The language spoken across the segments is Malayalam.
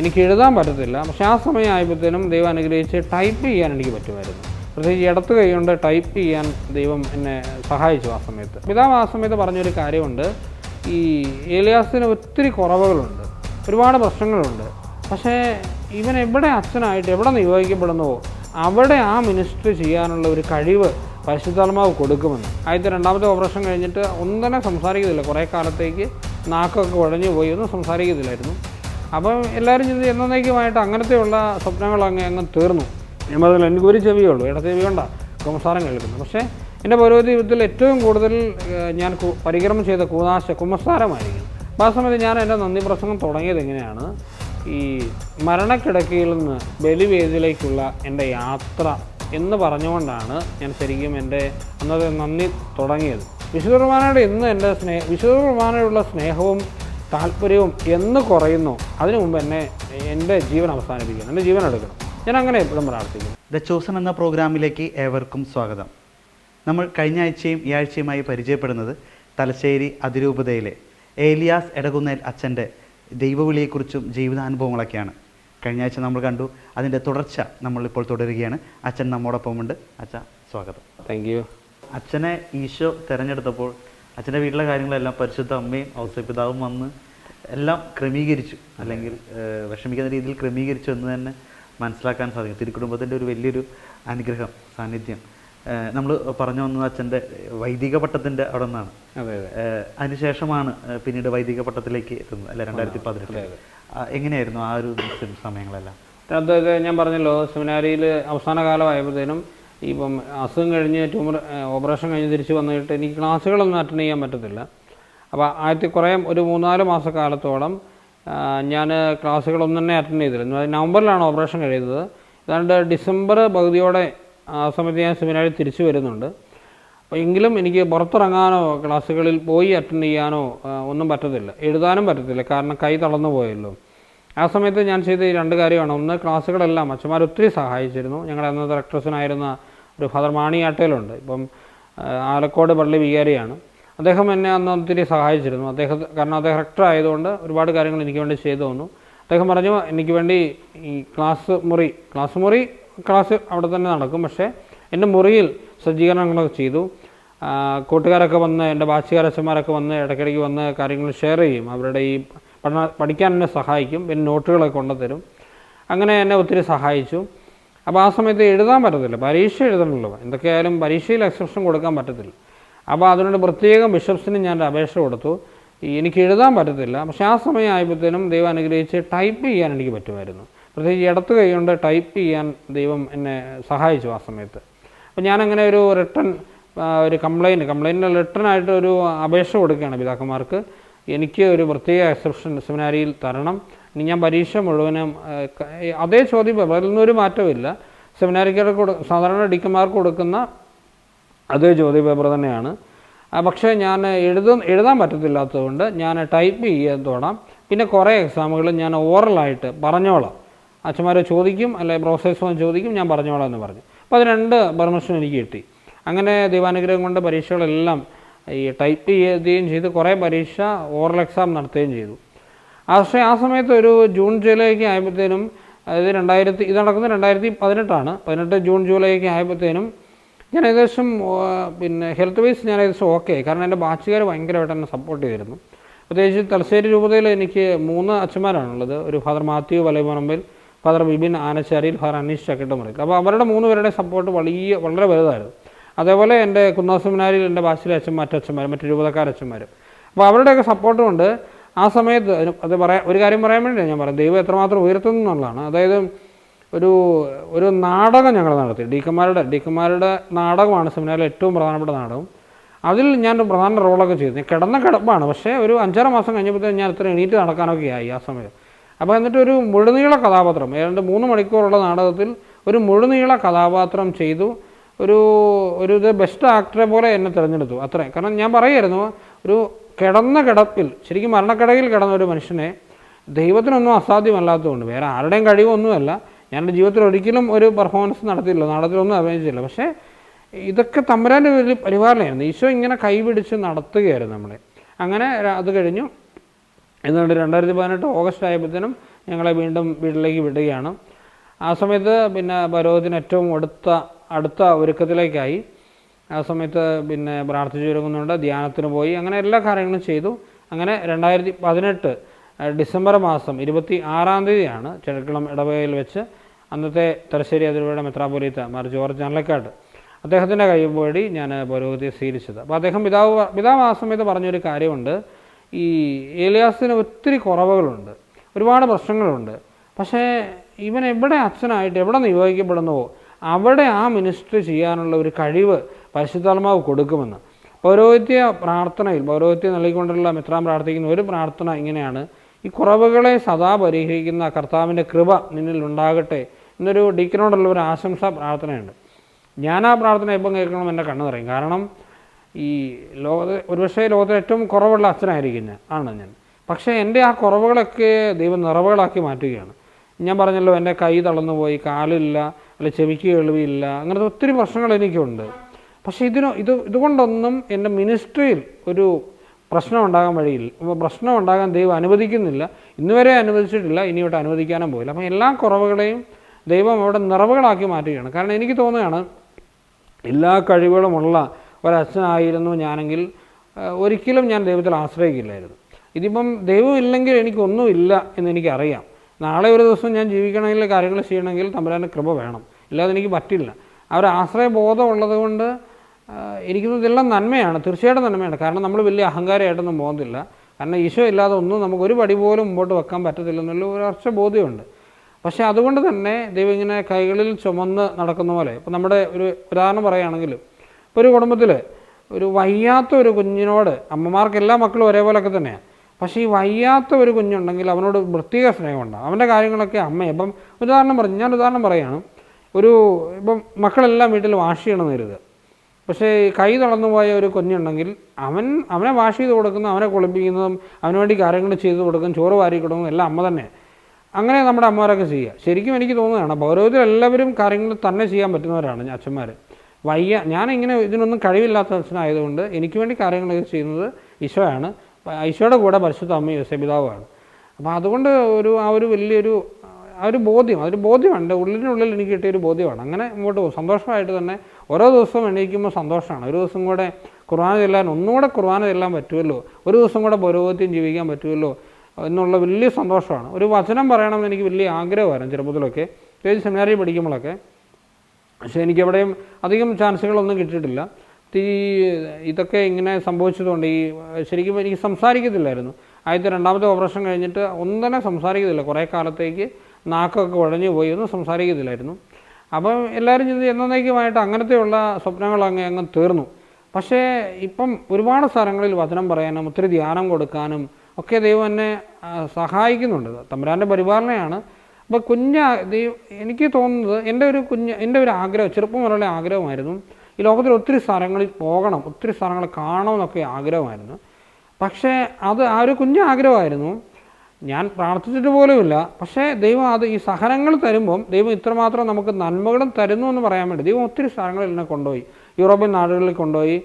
എനിക്ക് എഴുതാൻ പറ്റത്തില്ല. പക്ഷേ ആ സമയം ആയപ്പോഴത്തേനും ദൈവം അനുഗ്രഹിച്ച് ടൈപ്പ് ചെയ്യാൻ എനിക്ക് പറ്റുമായിരുന്നു. പ്രത്യേകിച്ച് ഇടത്ത് കൈ കൊണ്ട് ടൈപ്പ് ചെയ്യാൻ ദൈവം എന്നെ സഹായിച്ചു ആ സമയത്ത്. പിതാവ് ആ സമയത്ത് പറഞ്ഞൊരു കാര്യമുണ്ട്. ഈ ഏലിയാസിന് ഒത്തിരി കുറവുകളുണ്ട്. ഒരുപാട് പ്രശ്നങ്ങളുണ്ട്. പക്ഷേ ഇവൻ എവിടെ അച്ഛനായിട്ട് എവിടെ നിയോഗിക്കപ്പെടുന്നുവോ അവിടെ ആ മിനിസ്റ്റർ ചെയ്യാനുള്ള ഒരു കഴിവ് പരിശുദ്ധാത്മാവ് കൊടുക്കുമെന്ന്. ആദ്യത്തെ രണ്ടാമത്തെ ഓപ്പറേഷൻ കഴിഞ്ഞിട്ട് ഒന്നും തന്നെ സംസാരിക്കത്തില്ല. കുറേ കാലത്തേക്ക് നാക്കൊക്കെ ഉഴഞ്ഞു പോയി ഒന്നും സംസാരിക്കത്തില്ലായിരുന്നു. അപ്പം എല്ലാവരും ചിന്തി എന്നേക്കുമായിട്ട് അങ്ങനത്തെയുള്ള സ്വപ്നങ്ങൾ അങ്ങ് അങ്ങ് തീർന്നു. ഞാൻ പറഞ്ഞില്ല എനിക്ക് ഒരു ചെവിയേ ഉള്ളൂ. ഇട ചെവി കൊണ്ടാ സംസാരം കേൾക്കുന്നത് പക്ഷേ എന്റെ ജീവിതത്തിൽ ഏറ്റവും കൂടുതൽ ഞാൻ പരിക്രമം ചെയ്ത കൂതാശ കുമ്പസാരമായിരിക്കും. അപ്പോൾ ആ സമയത്ത് ഞാൻ എന്റെ നന്ദി പ്രസംഗം തുടങ്ങിയത് എങ്ങനെയാണ്? ഈ മരണക്കിടക്കയിൽ നിന്ന് ബലിവേദിയിലേക്കുള്ള എന്റെ യാത്ര എന്ന് പറഞ്ഞുകൊണ്ടാണ് ഞാൻ ശരിക്കും എന്റെ അന്നത്തെ നന്ദി തുടങ്ങിയത്. വിശുദ്ധ കുർബാനയുടെ ഇന്ന് എന്റെ സ്നേഹ വിശുദ്ധ കുർബാനയുള്ള സ്നേഹവും താല്പര്യവും എന്ന് കുറയുന്നു. അതിനു മുമ്പ് എന്നെ എന്റെ ജീവൻ അവസാനിപ്പിക്കണം എന്റെ ജീവൻ എടുക്കണം. ഞാൻ അങ്ങനെ എപ്പോഴും പ്രാർത്ഥിക്കുന്നു. ദ ചൂസൺ എന്ന പ്രോഗ്രാമിലേക്ക് ഏവർക്കും സ്വാഗതം. നമ്മൾ കഴിഞ്ഞ ആഴ്ചയും ഈ ആഴ്ചയുമായി പരിചയപ്പെടുന്നത് തലശ്ശേരി അതിരൂപതയിലെ ഏലിയാസ് എടകുന്നേൽ അച്ഛന്റെ ദൈവവിളിയെക്കുറിച്ചും ജീവിതാനുഭവങ്ങളൊക്കെയാണ്. കഴിഞ്ഞ ആഴ്ച നമ്മൾ കണ്ടു അതിന്റെ തുടർച്ച നമ്മളിപ്പോൾ തുടരുകയാണ്. അച്ഛൻ നമ്മോടൊപ്പമുണ്ട്. അച്ഛ സ്വാഗതം. താങ്ക് യു അച്ഛനെ ഈശോ തിരഞ്ഞെടുത്തപ്പോൾ അച്ഛന്റെ വീട്ടിലെ കാര്യങ്ങളെല്ലാം പരിശുദ്ധ അമ്മയും ഔസപിതാവും വന്ന് എല്ലാം ക്രമീകരിച്ചു. അല്ലെങ്കിൽ വിഷമിക്കുന്ന രീതിയിൽ ക്രമീകരിച്ചു എന്ന് തന്നെ മനസ്സിലാക്കാൻ സാധിക്കും. തിരുക്കുടുംബത്തിന്റെ ഒരു വലിയൊരു അനുഗ്രഹം സാന്നിധ്യം. നമ്മൾ പറഞ്ഞു വന്നത് അച്ഛന്റെ വൈദിക പട്ടത്തിന്റെ അവിടെ നിന്നാണ്. അതിനുശേഷമാണ് പിന്നീട് വൈദിക പട്ടത്തിലേക്ക് എത്തുന്നത്. അല്ലെ രണ്ടായിരത്തി പതിനെട്ട് എങ്ങനെയായിരുന്നു ആ ഒരു സമയങ്ങളെല്ലാം? അതൊക്കെ ഞാൻ പറഞ്ഞല്ലോ സെമിനാരിയിൽ അവസാന കാലമായപ്പോഴത്തേനും ഇപ്പം അസുഖം കഴിഞ്ഞ് ട്യൂമർ ഓപ്പറേഷൻ കഴിഞ്ഞ് തിരിച്ച് വന്നിട്ട് എനിക്ക് ക്ലാസ്സുകളൊന്നും അറ്റൻഡ് ചെയ്യാൻ പറ്റത്തില്ല. അപ്പോൾ ആദ്യത്തെ കുറേ ഒരു മൂന്നാൽ മാസക്കാലത്തോളം ഞാൻ ക്ലാസ്സുകളൊന്നും തന്നെ അറ്റൻഡ് ചെയ്തില്ല നവംബറിലാണ് ഓപ്പറേഷൻ കഴിയുന്നത്. ഏതാണ്ട് ഡിസംബർ പകുതിയോടെ ആ സമയത്ത് ഞാൻ സെമിനാറിൽ തിരിച്ചു വരുന്നുണ്ട്. അപ്പോൾ എങ്കിലും എനിക്ക് പുറത്തിറങ്ങാനോ ക്ലാസ്സുകളിൽ പോയി അറ്റൻഡ് ചെയ്യാനോ ഒന്നും പറ്റത്തില്ല. എഴുതാനും പറ്റത്തില്ല. കാരണം കൈ തളർന്നു പോയല്ലോ. ആ സമയത്ത് ഞാൻ ചെയ്ത രണ്ട് കാര്യമാണ്. ഒന്ന് ക്ലാസ്സുകളെല്ലാം അച്ഛന്മാർ ഒത്തിരി സഹായിച്ചിരുന്നു. ഞങ്ങളുടെ അന്നത്തെ റെക്ടർസനായിരുന്ന ഒരു ഫാദർ മാണി ആട്ടയിലുണ്ട് ഇപ്പം ആലക്കോട് പള്ളി വികാരിയാണ്. അദ്ദേഹം എന്നെ അന്ന് ഒത്തിരി സഹായിച്ചിരുന്നു. അദ്ദേഹം കാരണം അദ്ദേഹം റെക്ടർ ആയതുകൊണ്ട് ഒരുപാട് കാര്യങ്ങൾ എനിക്ക് വേണ്ടി ചെയ്തു തന്നു. അദ്ദേഹം പറഞ്ഞു എനിക്ക് വേണ്ടി ഈ ക്ലാസ് മുറി ക്ലാസ് മുറി ക്ലാസ് അവിടെ തന്നെ നടക്കും. പക്ഷേ എന്റെ മുറിയിൽ സജ്ജീകരണങ്ങളൊക്കെ ചെയ്തു. കൂട്ടുകാരൊക്കെ വന്ന് എന്റെ ബാച്ചുകാരച്ചന്മാരൊക്കെ വന്ന് ഇടയ്ക്കിടയ്ക്ക് വന്ന് കാര്യങ്ങൾ ഷെയർ ചെയ്യും. അവരുടെ ഈ പഠന പഠിക്കാൻ എന്നെ സഹായിക്കും. പിന്നെ നോട്ടുകളൊക്കെ കൊണ്ടുതരും. അങ്ങനെ എന്നെ ഒത്തിരി സഹായിച്ചു. അപ്പോൾ ആ സമയത്ത് എഴുതാൻ പറ്റത്തില്ല. പരീക്ഷ എഴുതണമല്ലോ എന്തൊക്കെയായാലും പരീക്ഷയിൽ എക്സെപ്ഷൻ കൊടുക്കാൻ പറ്റത്തില്ല. അപ്പോൾ അതിനോട് പ്രത്യേകം ബിഷപ്സിന് ഞാൻ അപേക്ഷ കൊടുത്തു. എനിക്ക് എഴുതാൻ പറ്റത്തില്ല. പക്ഷേ ആ സമയം ആയപ്പോഴത്തേനും ദൈവം അനുഗ്രഹിച്ച് ടൈപ്പ് ചെയ്യാൻ എനിക്ക് പറ്റുമായിരുന്നു. പ്രത്യേകിച്ച് ഇടത്ത് കൈ കൊണ്ട് ടൈപ്പ് ചെയ്യാൻ ദൈവം എന്നെ സഹായിച്ചു ആ സമയത്ത്. അപ്പോൾ ഞാനങ്ങനെ ഒരു റിട്ടേൺ ഒരു കംപ്ലയിന്റ് കംപ്ലയിന്റ് റിട്ടേൺ ആയിട്ട് ഒരു അപേക്ഷ കൊടുക്കുകയാണ് പിതാക്കന്മാർക്ക്. എനിക്ക് ഒരു പ്രത്യേക എക്സെപ്ഷൻ സെമിനാരിയിൽ തരണം. ഇനി ഞാൻ പരീക്ഷ മുഴുവനും അതേ ചോദ്യം അതിലൊന്നും ഒരു മാറ്റമില്ല സെമിനാരിക്കാർക്ക് കൊടു സാധാരണ ഡിക്കന്മാർക്ക് കൊടുക്കുന്ന അതേ ചോദ്യ പേപ്പർ തന്നെയാണ്. പക്ഷേ ഞാൻ എഴുതും എഴുതാൻ പറ്റത്തില്ലാത്തതുകൊണ്ട് ഞാൻ ടൈപ്പ് ചെയ്യാൻ തോടാം. പിന്നെ കുറേ എക്സാമുകൾ ഞാൻ ഓറലായിട്ട് പറഞ്ഞോളാം. അച്ഛന്മാർ ചോദിക്കും അല്ലെ പ്രോസസ്സ് വന്ന് ചോദിക്കും ഞാൻ പറഞ്ഞോളാം എന്ന് പറഞ്ഞു. അപ്പോൾ അത് രണ്ട് പെർമിഷൻ എനിക്ക് കിട്ടി. അങ്ങനെ ദൈവാനുഗ്രഹം കൊണ്ട് പരീക്ഷകളെല്ലാം ഈ ടൈപ്പ് ചെയ്യുകയും ചെയ്ത് കുറേ പരീക്ഷ ഓറൽ എക്സാം നടത്തുകയും ചെയ്തു. പക്ഷേ ആ സമയത്ത് ഒരു ജൂൺ ജൂലൈക്ക് ആയപ്പോഴത്തേനും അതായത് രണ്ടായിരത്തി ഇത് നടക്കുന്നത് രണ്ടായിരത്തി പതിനെട്ടാണ്. പതിനെട്ട് ജൂൺ ജൂലൈക്ക് ആയപ്പോഴത്തേനും ഞാൻ ഏകദേശം പിന്നെ ഹെൽത്ത് വൈസ് ഞാൻ ഏകദേശം ഓക്കെ കാരണം എന്റെ ബാച്ചുകാർ ഭയങ്കരമായിട്ട് എന്നെ സപ്പോർട്ട് ചെയ്തിരുന്നു. പ്രത്യേകിച്ച് തലശ്ശേരി രൂപതയിൽ എനിക്ക് മൂന്ന് അച്ഛന്മാരാണുള്ളത്. ഒരു father Mathew Valayaparambil father Bibin Anachariyil father Aneesh Chakkittamuriyil അപ്പോൾ അവരുടെ മൂന്ന് പേരുടെ സപ്പോർട്ട് വലിയ വളരെ വലുതായിരുന്നു. അതേപോലെ എന്റെ കുന്നാസമിനാരിൽ എന്റെ ബാച്ചിലെ അച്ഛൻ മറ്റച്ഛന്മാർ മറ്റു രൂപതക്കാരച്ഛന്മാരും അപ്പോൾ അവരുടെയൊക്കെ സപ്പോർട്ട് കൊണ്ട് ആ സമയത്ത് അത് പറയാൻ ഒരു കാര്യം പറയാൻ വേണ്ടിയാണ് ഞാൻ പറയുന്നത് ദൈവം എത്രമാത്രം ഉയർത്തുന്നു എന്നുള്ളതാണ്. അതായത് ഒരു ഒരു നാടകം ഞങ്ങൾ നടത്തി. ഡീക്കന്മാരുടെ ഡീക്കന്മാരുടെ നാടകമാണ് സെമിനാറിലെ ഏറ്റവും പ്രധാനപ്പെട്ട നാടകം. അതിൽ ഞാൻ പ്രധാന റോളൊക്കെ ചെയ്തു. ഞാൻ കിടന്ന കിടപ്പാണ്. പക്ഷേ ഒരു അഞ്ചാറ് മാസം കഴിഞ്ഞപ്പോഴത്തേക്കും ഞാൻ ഇത്ര എണീറ്റ് നടക്കാനൊക്കെ ആയി ആ സമയത്ത്. അപ്പോൾ എന്നിട്ട് ഒരു മുഴുനീള കഥാപാത്രം ഏതാണ്ട് മൂന്ന് മണിക്കൂറുള്ള നാടകത്തിൽ ഒരു മുഴുനീള കഥാപാത്രം ചെയ്തു. ഒരു ഒരു ഇത് ബെസ്റ്റ് ആക്ടറെ പോലെ എന്നെ തിരഞ്ഞെടുത്തു. അത്രേ. കാരണം ഞാൻ പറയായിരുന്നു ഒരു കിടന്ന കിടപ്പിൽ ശരിക്കും മരണക്കിടയിൽ കിടന്ന ഒരു മനുഷ്യനെ ദൈവത്തിനൊന്നും അസാധ്യമല്ലാത്തതുകൊണ്ട് വേറെ ആരുടെയും കഴിവൊന്നുമല്ല. ഞാൻ എന്റെ ജീവിതത്തിൽ ഒരിക്കലും ഒരു പെർഫോമൻസ് നടത്തിയില്ല നാടകത്തിലൊന്നും അഭിനയിച്ചില്ല പക്ഷേ ഇതൊക്കെ തമ്പുരാന്റെ വലിയ പരിപാലനമായിരുന്നു. ഈശോ ഇങ്ങനെ കൈപിടിച്ച് നടത്തുകയായിരുന്നു നമ്മളെ. അങ്ങനെ അത് കഴിഞ്ഞു. എന്നുകൊണ്ട് രണ്ടായിരത്തി പതിനെട്ട് ഓഗസ്റ്റ് ആയപ്പോഴത്തേനും ഞങ്ങളെ വീണ്ടും വീട്ടിലേക്ക് വിടുകയാണ്. ആ സമയത്ത് പിന്നെ പരോഹിതന് ഏറ്റവും അടുത്ത അടുത്ത ഒരുക്കത്തിലേക്കായി. ആ സമയത്ത് പിന്നെ പ്രാർത്ഥിച്ചു ഒരുങ്ങുന്നുണ്ട് ധ്യാനത്തിന് പോയി അങ്ങനെ എല്ലാ കാര്യങ്ങളും ചെയ്തു. അങ്ങനെ രണ്ടായിരത്തി പതിനെട്ട് ഡിസംബർ മാസം ഇരുപത്തി ആറാം തീയതിയാണ് ചെടുക്കളം ഇടവകയിൽ വെച്ച് അന്നത്തെ തലശ്ശേരി അതിരൂപയുടെ മെത്രാപൊലീത്ത മാർ ജോർജ് അനലക്കാട് അദ്ദേഹത്തിന്റെ കൈ വഴി ഞാൻ പൗരോഹിത്യം സ്വീകരിച്ചത്. അപ്പോൾ അദ്ദേഹം പിതാവ് പിതാവ് ആ സമയത്ത് പറഞ്ഞൊരു കാര്യമുണ്ട്. ഈ ഏലിയാസിന് ഒത്തിരി കുറവുകളുണ്ട് ഒരുപാട് പ്രശ്നങ്ങളുണ്ട്. പക്ഷേ ഇവൻ എവിടെ അച്ഛനായിട്ട് എവിടെ നിയോഗിക്കപ്പെടുന്നുവോ അവിടെ ആ മിനിസ്റ്റർ ചെയ്യാനുള്ള ഒരു കഴിവ് പരിശുദ്ധാത്മാവ് കൊടുക്കുമെന്ന്. പൗരോഹിത്യ പ്രാർത്ഥനയിൽ പൗരോഹിത്യ നൽകിക്കൊണ്ടുള്ള മിത്രാൻ പ്രാർത്ഥിക്കുന്ന ഒരു പ്രാർത്ഥന ഇങ്ങനെയാണ്. ഈ കുറവുകളെ സദാ പരിഹരിക്കുന്ന കർത്താവിന്റെ കൃപ നിന്നിൽ ഉണ്ടാകട്ടെ എന്നൊരു ഡീക്കനോടുള്ള ഒരു ആശംസ പ്രാർത്ഥനയുണ്ട്. ഞാൻ ആ പ്രാർത്ഥന എപ്പം കേൾക്കണം എന്റെ കണ്ണു നിറയും. കാരണം ഈ ലോകത്തെ ഒരുപക്ഷേ ലോകത്തെ ഏറ്റവും കുറവുള്ള അച്ഛനായിരിക്കും ഞാൻ ആണ് ഞാൻ. പക്ഷേ എന്റെ ആ കുറവുകളൊക്കെ ദൈവം നിറവുകളാക്കി മാറ്റുകയാണ്. ഞാൻ പറഞ്ഞല്ലോ എന്റെ കൈ തളർന്നു പോയി കാലില്ല അല്ലെ ചെവിക്ക് കേൾവിയില്ല അങ്ങനത്തെ ഒത്തിരി പ്രശ്നങ്ങൾ എനിക്കുണ്ട്. പക്ഷേ ഇതിന് ഇത് ഇതുകൊണ്ടൊന്നും എന്റെ മിനിസ്ട്രിയിൽ ഒരു പ്രശ്നം ഉണ്ടാകാൻ വഴിയില്ല. പ്രശ്നം ഉണ്ടാകാൻ ദൈവം അനുവദിക്കുന്നില്ല. ഇന്നുവരെ അനുവദിച്ചിട്ടില്ല ഇനിയോട്ട് അനുവദിക്കാനും പോയില്ല. അപ്പം എല്ലാ കുറവുകളെയും ദൈവം അവിടെ നിറവുകളാക്കി മാറ്റുകയാണ്. കാരണം എനിക്ക് തോന്നുകയാണ് എല്ലാ കഴിവുകളുമുള്ള ഒരച്ഛനായിരുന്നു ഞാനെങ്കിൽ ഒരിക്കലും ഞാൻ ദൈവത്തിൽ ആശ്രയിക്കില്ലായിരുന്നു. ഇതിപ്പം ദൈവമില്ലെങ്കിൽ എനിക്കൊന്നുമില്ല എന്ന് എനിക്കറിയാം. നാളെ ഒരു ദിവസം ഞാൻ ജീവിക്കണമെങ്കിൽ കാര്യങ്ങൾ ചെയ്യണമെങ്കിൽ തമ്പുരാന്റെ കൃപ വേണം. ഇല്ലാതെ എനിക്ക് പറ്റില്ല. ആ ഒരു ആശ്രയബോധം ഉള്ളത് കൊണ്ട് എനിക്ക് ഇതെല്ലാം നന്മയാണ്. തീർച്ചയായിട്ടും നന്മയാണ്. കാരണം നമ്മൾ വലിയ അഹങ്കാരമായിട്ടൊന്നും പോകുന്നില്ല. കാരണം ഈശോ ഇല്ലാതെ ഒന്നും നമുക്ക് ഒരു പടി പോലും മുമ്പോട്ട് വെക്കാൻ പറ്റത്തില്ലെന്നുള്ള ഒരു ഉറച്ച ബോധ്യമുണ്ട്. പക്ഷേ അതുകൊണ്ട് തന്നെ ദൈവം ഇങ്ങനെ കൈകളിൽ ചുമന്ന് നടക്കുന്ന പോലെ ഇപ്പം നമ്മുടെ ഒരു ഉദാഹരണം പറയുകയാണെങ്കിൽ ഇപ്പോൾ ഒരു കുടുംബത്തിൽ ഒരു വയ്യാത്ത ഒരു കുഞ്ഞിനോട് അമ്മമാർക്ക് എല്ലാ മക്കളും ഒരേപോലെയൊക്കെ തന്നെയാണ്. പക്ഷേ ഈ വയ്യാത്ത ഒരു കുഞ്ഞുണ്ടെങ്കിൽ അവനോട് പ്രത്യേക സ്നേഹമുണ്ടാകും അവന്റെ കാര്യങ്ങളൊക്കെ അമ്മ ഇപ്പം ഉദാഹരണം പറഞ്ഞു ഞാൻ ഉദാഹരണം പറയുകയാണ്. ഒരു ഇപ്പം മക്കളെല്ലാം വീട്ടിൽ വാഷ് ചെയ്യണമെന്ന് കരുതുക. പക്ഷേ കൈ തളർന്നു പോയ ഒരു കുഞ്ഞുണ്ടെങ്കിൽ അവൻ അവനെ വാഷ് ചെയ്ത് കൊടുക്കുന്ന അവനെ കുളിപ്പിക്കുന്നതും അവന് വേണ്ടി കാര്യങ്ങൾ ചെയ്ത് കൊടുക്കും ചോറ് വാരി കൊടുക്കും എല്ലാം അമ്മ തന്നെ. അങ്ങനെ നമ്മുടെ അമ്മമാരൊക്കെ ചെയ്യുക. ശരിക്കും എനിക്ക് തോന്നുകയാണ് പൗരോഹിത്യത്തിൽ എല്ലാവരും കാര്യങ്ങൾ തന്നെ ചെയ്യാൻ പറ്റുന്നവരാണ് അച്ഛന്മാർ വയ്യ ഞാനിങ്ങനെ ഇതിനൊന്നും കഴിവില്ലാത്ത അച്ഛനായതുകൊണ്ട് എനിക്ക് വേണ്ടി കാര്യങ്ങളൊക്കെ ചെയ്യുന്നത് ഈശോയാണ്. ഈശോയുടെ കൂടെ പരിശുദ്ധ അമ്മ യോസപിതാവുമാണ് അപ്പോൾ അതുകൊണ്ട് ഒരു ആ ഒരു വലിയൊരു ആ ഒരു ബോധ്യം അതൊരു ബോധ്യമാണ് എന്റെ ഉള്ളിനുള്ളിൽ എനിക്ക് കിട്ടിയ ഒരു ബോധ്യമാണ്. അങ്ങനെ ഇങ്ങോട്ട് പോകും. സന്തോഷമായിട്ട് തന്നെ ഓരോ ദിവസവും എണീക്കുമ്പോൾ സന്തോഷമാണ്. ഒരു ദിവസം കൂടെ കുർബാന ചെല്ലാൻ ഒന്നുകൂടെ കുർബാന ചെല്ലാൻ പറ്റുമല്ലോ? ഒരു ദിവസം കൂടെ പൗരോഗത്യം ജീവിക്കാൻ പറ്റുമല്ലോ? എന്നുള്ള വലിയ സന്തോഷമാണ്. ഒരു വചനം പറയണമെന്ന് എനിക്ക് വലിയ ആഗ്രഹമായിരുന്നു ചെറുപ്പത്തിലൊക്കെ. പ്രത്യേകിച്ച് സെമിനാറിൽ പഠിക്കുമ്പോഴൊക്കെ. പക്ഷേ എനിക്ക് എവിടെയും അധികം ചാൻസുകളൊന്നും കിട്ടിയിട്ടില്ല. ഈ ഇതൊക്കെ ഇങ്ങനെ സംഭവിച്ചതുകൊണ്ട് ഈ ശരിക്കും എനിക്ക് സംസാരിക്കത്തില്ലായിരുന്നു. ആദ്യത്തെ രണ്ടാമത്തെ ഓപ്പറേഷൻ കഴിഞ്ഞിട്ട് ഒന്നും തന്നെ സംസാരിക്കത്തില്ല. കുറേ കാലത്തേക്ക് നാക്കൊക്കെ ഉഴഞ്ഞു പോയി ഒന്നും സംസാരിക്കത്തില്ലായിരുന്നു. അപ്പം എല്ലാവരും ചെയ്ത് എന്നേക്കുമായിട്ട് അങ്ങനത്തെയുള്ള സ്വപ്നങ്ങൾ അങ്ങ് അങ്ങ് തീർന്നു. പക്ഷേ ഇപ്പം ഒരുപാട് സ്ഥലങ്ങളിൽ വചനം പറയാനും ഒത്തിരി ധ്യാനം കൊടുക്കാനും ഒക്കെ ദൈവം എന്നെ സഹായിക്കുന്നുണ്ട്. തമ്പുരാന്റെ പരിപാലനയാണ്. അപ്പോൾ കുഞ്ഞ ദൈവം എനിക്ക് തോന്നുന്നത് എന്റെ ഒരു കുഞ്ഞ് എന്റെ ഒരു ആഗ്രഹം ചെറുപ്പം മുതലുള്ള ആഗ്രഹമായിരുന്നു. ഈ ലോകത്തിൽ ഒത്തിരി സ്ഥലങ്ങളിൽ പോകണം ഒത്തിരി സ്ഥലങ്ങൾ കാണണമെന്നൊക്കെ ആഗ്രഹമായിരുന്നു. പക്ഷേ അത് ആ ഒരു കുഞ്ഞ് ആഗ്രഹമായിരുന്നു. ഞാൻ പ്രാർത്ഥിച്ചിട്ട് പോലുമില്ല. പക്ഷേ ദൈവം അത് ഈ സഹനങ്ങൾ തരുമ്പം ദൈവം ഇത്രമാത്രം നമുക്ക് നന്മകളും തരുന്നു എന്ന് പറയാൻ വേണ്ടി ദൈവം ഒത്തിരി സ്ഥലങ്ങളിൽ എന്നെ കൊണ്ടുപോയി. യൂറോപ്യൻ നാടുകളിൽ കൊണ്ടുപോയി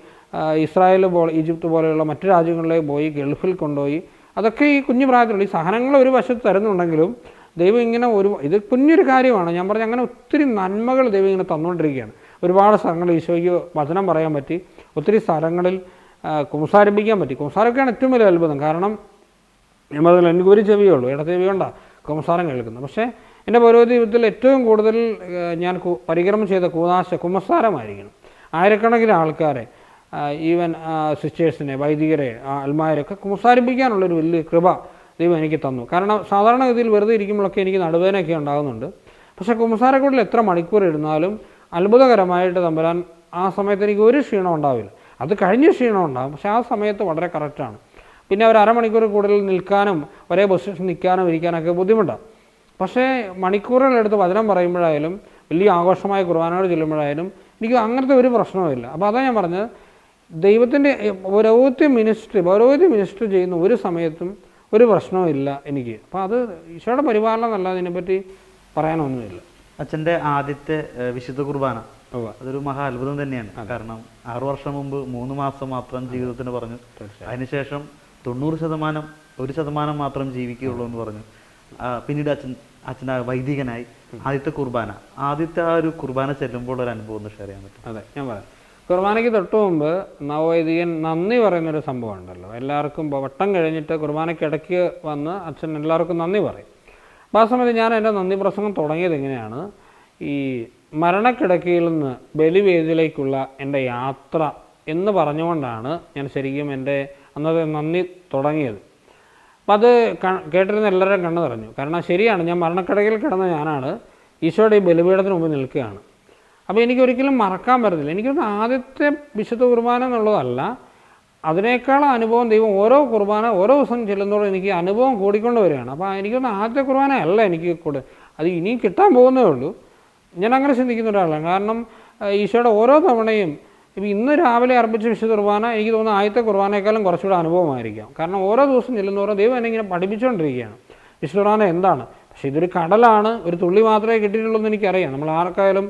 ഇസ്രായേൽ പോലെ ഈജിപ്ത് പോലെയുള്ള മറ്റു രാജ്യങ്ങളിലേക്ക് പോയി ഗൾഫിൽ കൊണ്ടുപോയി. അതൊക്കെ ഈ കുഞ്ഞു പ്രായത്തിലുള്ള ഈ സഹനങ്ങൾ ഒരു വശത്ത് തരുന്നുണ്ടെങ്കിലും ദൈവം ഇങ്ങനെ ഒരു ഇത് കുഞ്ഞൊരു കാര്യമാണ്. ഞാൻ പറഞ്ഞ അങ്ങനെ ഒത്തിരി നന്മകൾ ദൈവം ഇങ്ങനെ തന്നുകൊണ്ടിരിക്കുകയാണ്. ഒരുപാട് സ്ഥലങ്ങളിൽ ഈശോയ്ക്ക് വചനം പറയാൻ പറ്റി. ഒത്തിരി സ്ഥലങ്ങളിൽ കുംസാരംഭിക്കാൻ പറ്റി. കുംസാരമൊക്കെയാണ് ഏറ്റവും വലിയ അത്ഭുതം. കാരണം ഞാൻ പറഞ്ഞില്ല എനിക്ക് ഒരു ചെവിയേ ഉള്ളൂ. ഇട ചെവി കൊണ്ടാണ് കുംസാരം കേൾക്കുന്നത്. പക്ഷേ എന്റെ ജീവിതത്തിൽ ഏറ്റവും കൂടുതൽ ഞാൻ പരിക്രമം ചെയ്ത കൂതാശ കുമ്പസാരമായിരിക്കണം ആയിരക്കണക്കിന് ആൾക്കാരെ ഈവൻ സിസ്റ്റേഴ്സിനെ വൈദികരെ അൽമാരൊക്കെ കുമ്പസാരിപ്പിക്കാനുള്ളൊരു വലിയ കൃപ ദൈവം എനിക്ക് തന്നു. കാരണം സാധാരണഗതിയിൽ വെറുതെ ഇരിക്കുമ്പോഴൊക്കെ എനിക്ക് നടുവേനൊക്കെ ഉണ്ടാകുന്നുണ്ട്. പക്ഷേ കുമ്പസാരക്കൂടിൽ എത്ര മണിക്കൂർ ഇരുന്നാലും അത്ഭുതകരമായിട്ട് തമ്പുരാൻ ആ സമയത്ത് എനിക്ക് ഒരു ക്ഷീണം ഉണ്ടാവില്ല. അത് കഴിഞ്ഞ ക്ഷീണം ഉണ്ടാകും പക്ഷേ ആ സമയത്ത് വളരെ കറക്റ്റാണ് പിന്നെ ഒരു അരമണിക്കൂർ കൂടുതൽ നിൽക്കാനും ഒരേ ബസ് പൊസിഷൻ നിൽക്കാനും ഇരിക്കാനൊക്കെ ബുദ്ധിമുട്ടാണ്. പക്ഷേ മണിക്കൂറുകളെടുത്ത് വചനം പറയുമ്പോഴായാലും വലിയ ആഘോഷമായ കുർബാനകൾ ചെല്ലുമ്പോഴായാലും എനിക്ക് അങ്ങനത്തെ ഒരു പ്രശ്നവുമില്ല അപ്പോൾ അതാണ് ഞാൻ പറഞ്ഞത് ദൈവത്തിന്റെ ഓരോരുത്തരും മിനിസ്ട്രി ഓരോരുത്തരും മിനിസ്ട്രി ചെയ്യുന്ന ഒരു സമയത്തും ഒരു പ്രശ്നവുമില്ല എനിക്ക്. അപ്പോൾ അത് ഈശോയുടെ പരിപാലനം അല്ലാതെ ഇതിനെപ്പറ്റി പറയാനൊന്നുമില്ല. അച്ഛന്റെ ആദ്യത്തെ വിശുദ്ധ കുർബാന. അതൊരു മഹാ അത്ഭുതം തന്നെയാണ്. കാരണം ആറു വർഷം മുമ്പ് മൂന്ന് മാസം മാത്രം ജീവിതത്തിന് പറഞ്ഞു. അതിനുശേഷം തൊണ്ണൂറ് ശതമാനം ഒരു ശതമാനം മാത്രം ജീവിക്കുകയുള്ളൂ എന്ന് പറഞ്ഞു. പിന്നീട് അച്ഛൻ അച്ഛൻ വൈദികനായി ആദ്യത്തെ കുർബാന. ആദ്യത്തെ ആ ഒരു കുർബാന ചെല്ലുമ്പോൾ ഒരു അനുഭവം ഒന്ന് ഷെയർ ചെയ്യാൻ പറ്റും അതെ ഞാൻ പറയാം. കുർബാനയ്ക്ക് തൊട്ട് മുമ്പ് നവവൈദികൻ നന്ദി പറയുന്നൊരു സംഭവം ഉണ്ടല്ലോ. എല്ലാവർക്കും വട്ടം കഴിഞ്ഞിട്ട് കുർബാനയ്ക്ക് ഇടയ്ക്ക് വന്ന് അച്ഛൻ എല്ലാവർക്കും നന്ദി പറയും. അപ്പോൾ ആ സമയത്ത് ഞാൻ എന്റെ നന്ദി പ്രസംഗം തുടങ്ങിയത് എങ്ങനെയാണ് ഈ മരണക്കിടക്കയിൽ നിന്ന് ബലിവേദിയിലേക്കുള്ള എന്റെ യാത്ര എന്ന് പറഞ്ഞുകൊണ്ടാണ് ഞാൻ ശരിക്കും എന്റെ അന്നത്തെ നന്ദി തുടങ്ങിയത്. അപ്പം അത് കേട്ടിരുന്ന എല്ലാവരും കണ്ണു നിറഞ്ഞു. കാരണം ശരിയാണ്. ഞാൻ മരണക്കിടയിൽ കിടന്ന ഞാനാണ്. ഈശോയുടെ ഈ ബലിപീഠത്തിന് മുമ്പ് നിൽക്കുകയാണ്. അപ്പോൾ എനിക്ക് ഒരിക്കലും മറക്കാൻ പറ്റത്തില്ല. എനിക്കൊന്ന് ആദ്യത്തെ വിശുദ്ധ കുർബാന എന്നുള്ളതല്ല അതിനേക്കാളും അനുഭവം ദൈവം ഓരോ കുർബാന ഓരോ ദിവസം ചെല്ലുന്നതോടെ എനിക്ക് അനുഭവം കൂടിക്കൊണ്ട് വരികയാണ്. അപ്പോൾ എനിക്കൊന്ന് ആദ്യത്തെ കുർബാന അല്ല എനിക്ക് കൂടെ അത് ഇനിയും കിട്ടാൻ പോകുന്നേ ഉള്ളൂ. ഞാൻ അങ്ങനെ ചിന്തിക്കുന്ന ഒരാളാണ്. കാരണം ഈശോയുടെ ഓരോ തവണയും ഇപ്പം ഇന്ന് രാവിലെ അർപ്പിച്ച വിശുദ്ധ കുർബാന എനിക്ക് തോന്നുന്നു ആദ്യത്തെ കുർബാനയെക്കാളും കുറച്ചുകൂടെ അനുഭവമായിരിക്കാം. കാരണം ഓരോ ദിവസം ചെല്ലുന്നോറും ദൈവം എന്നെ ഇങ്ങനെ പഠിപ്പിച്ചുകൊണ്ടിരിക്കുകയാണ്. വിശുദ്ധ കുർബാന എന്താണ്? പക്ഷേ ഇതൊരു കടലാണ് ഒരു തുള്ളി മാത്രമേ കിട്ടിയിട്ടുള്ളൂ എന്ന് എനിക്കറിയാം. നമ്മൾ ആർക്കായാലും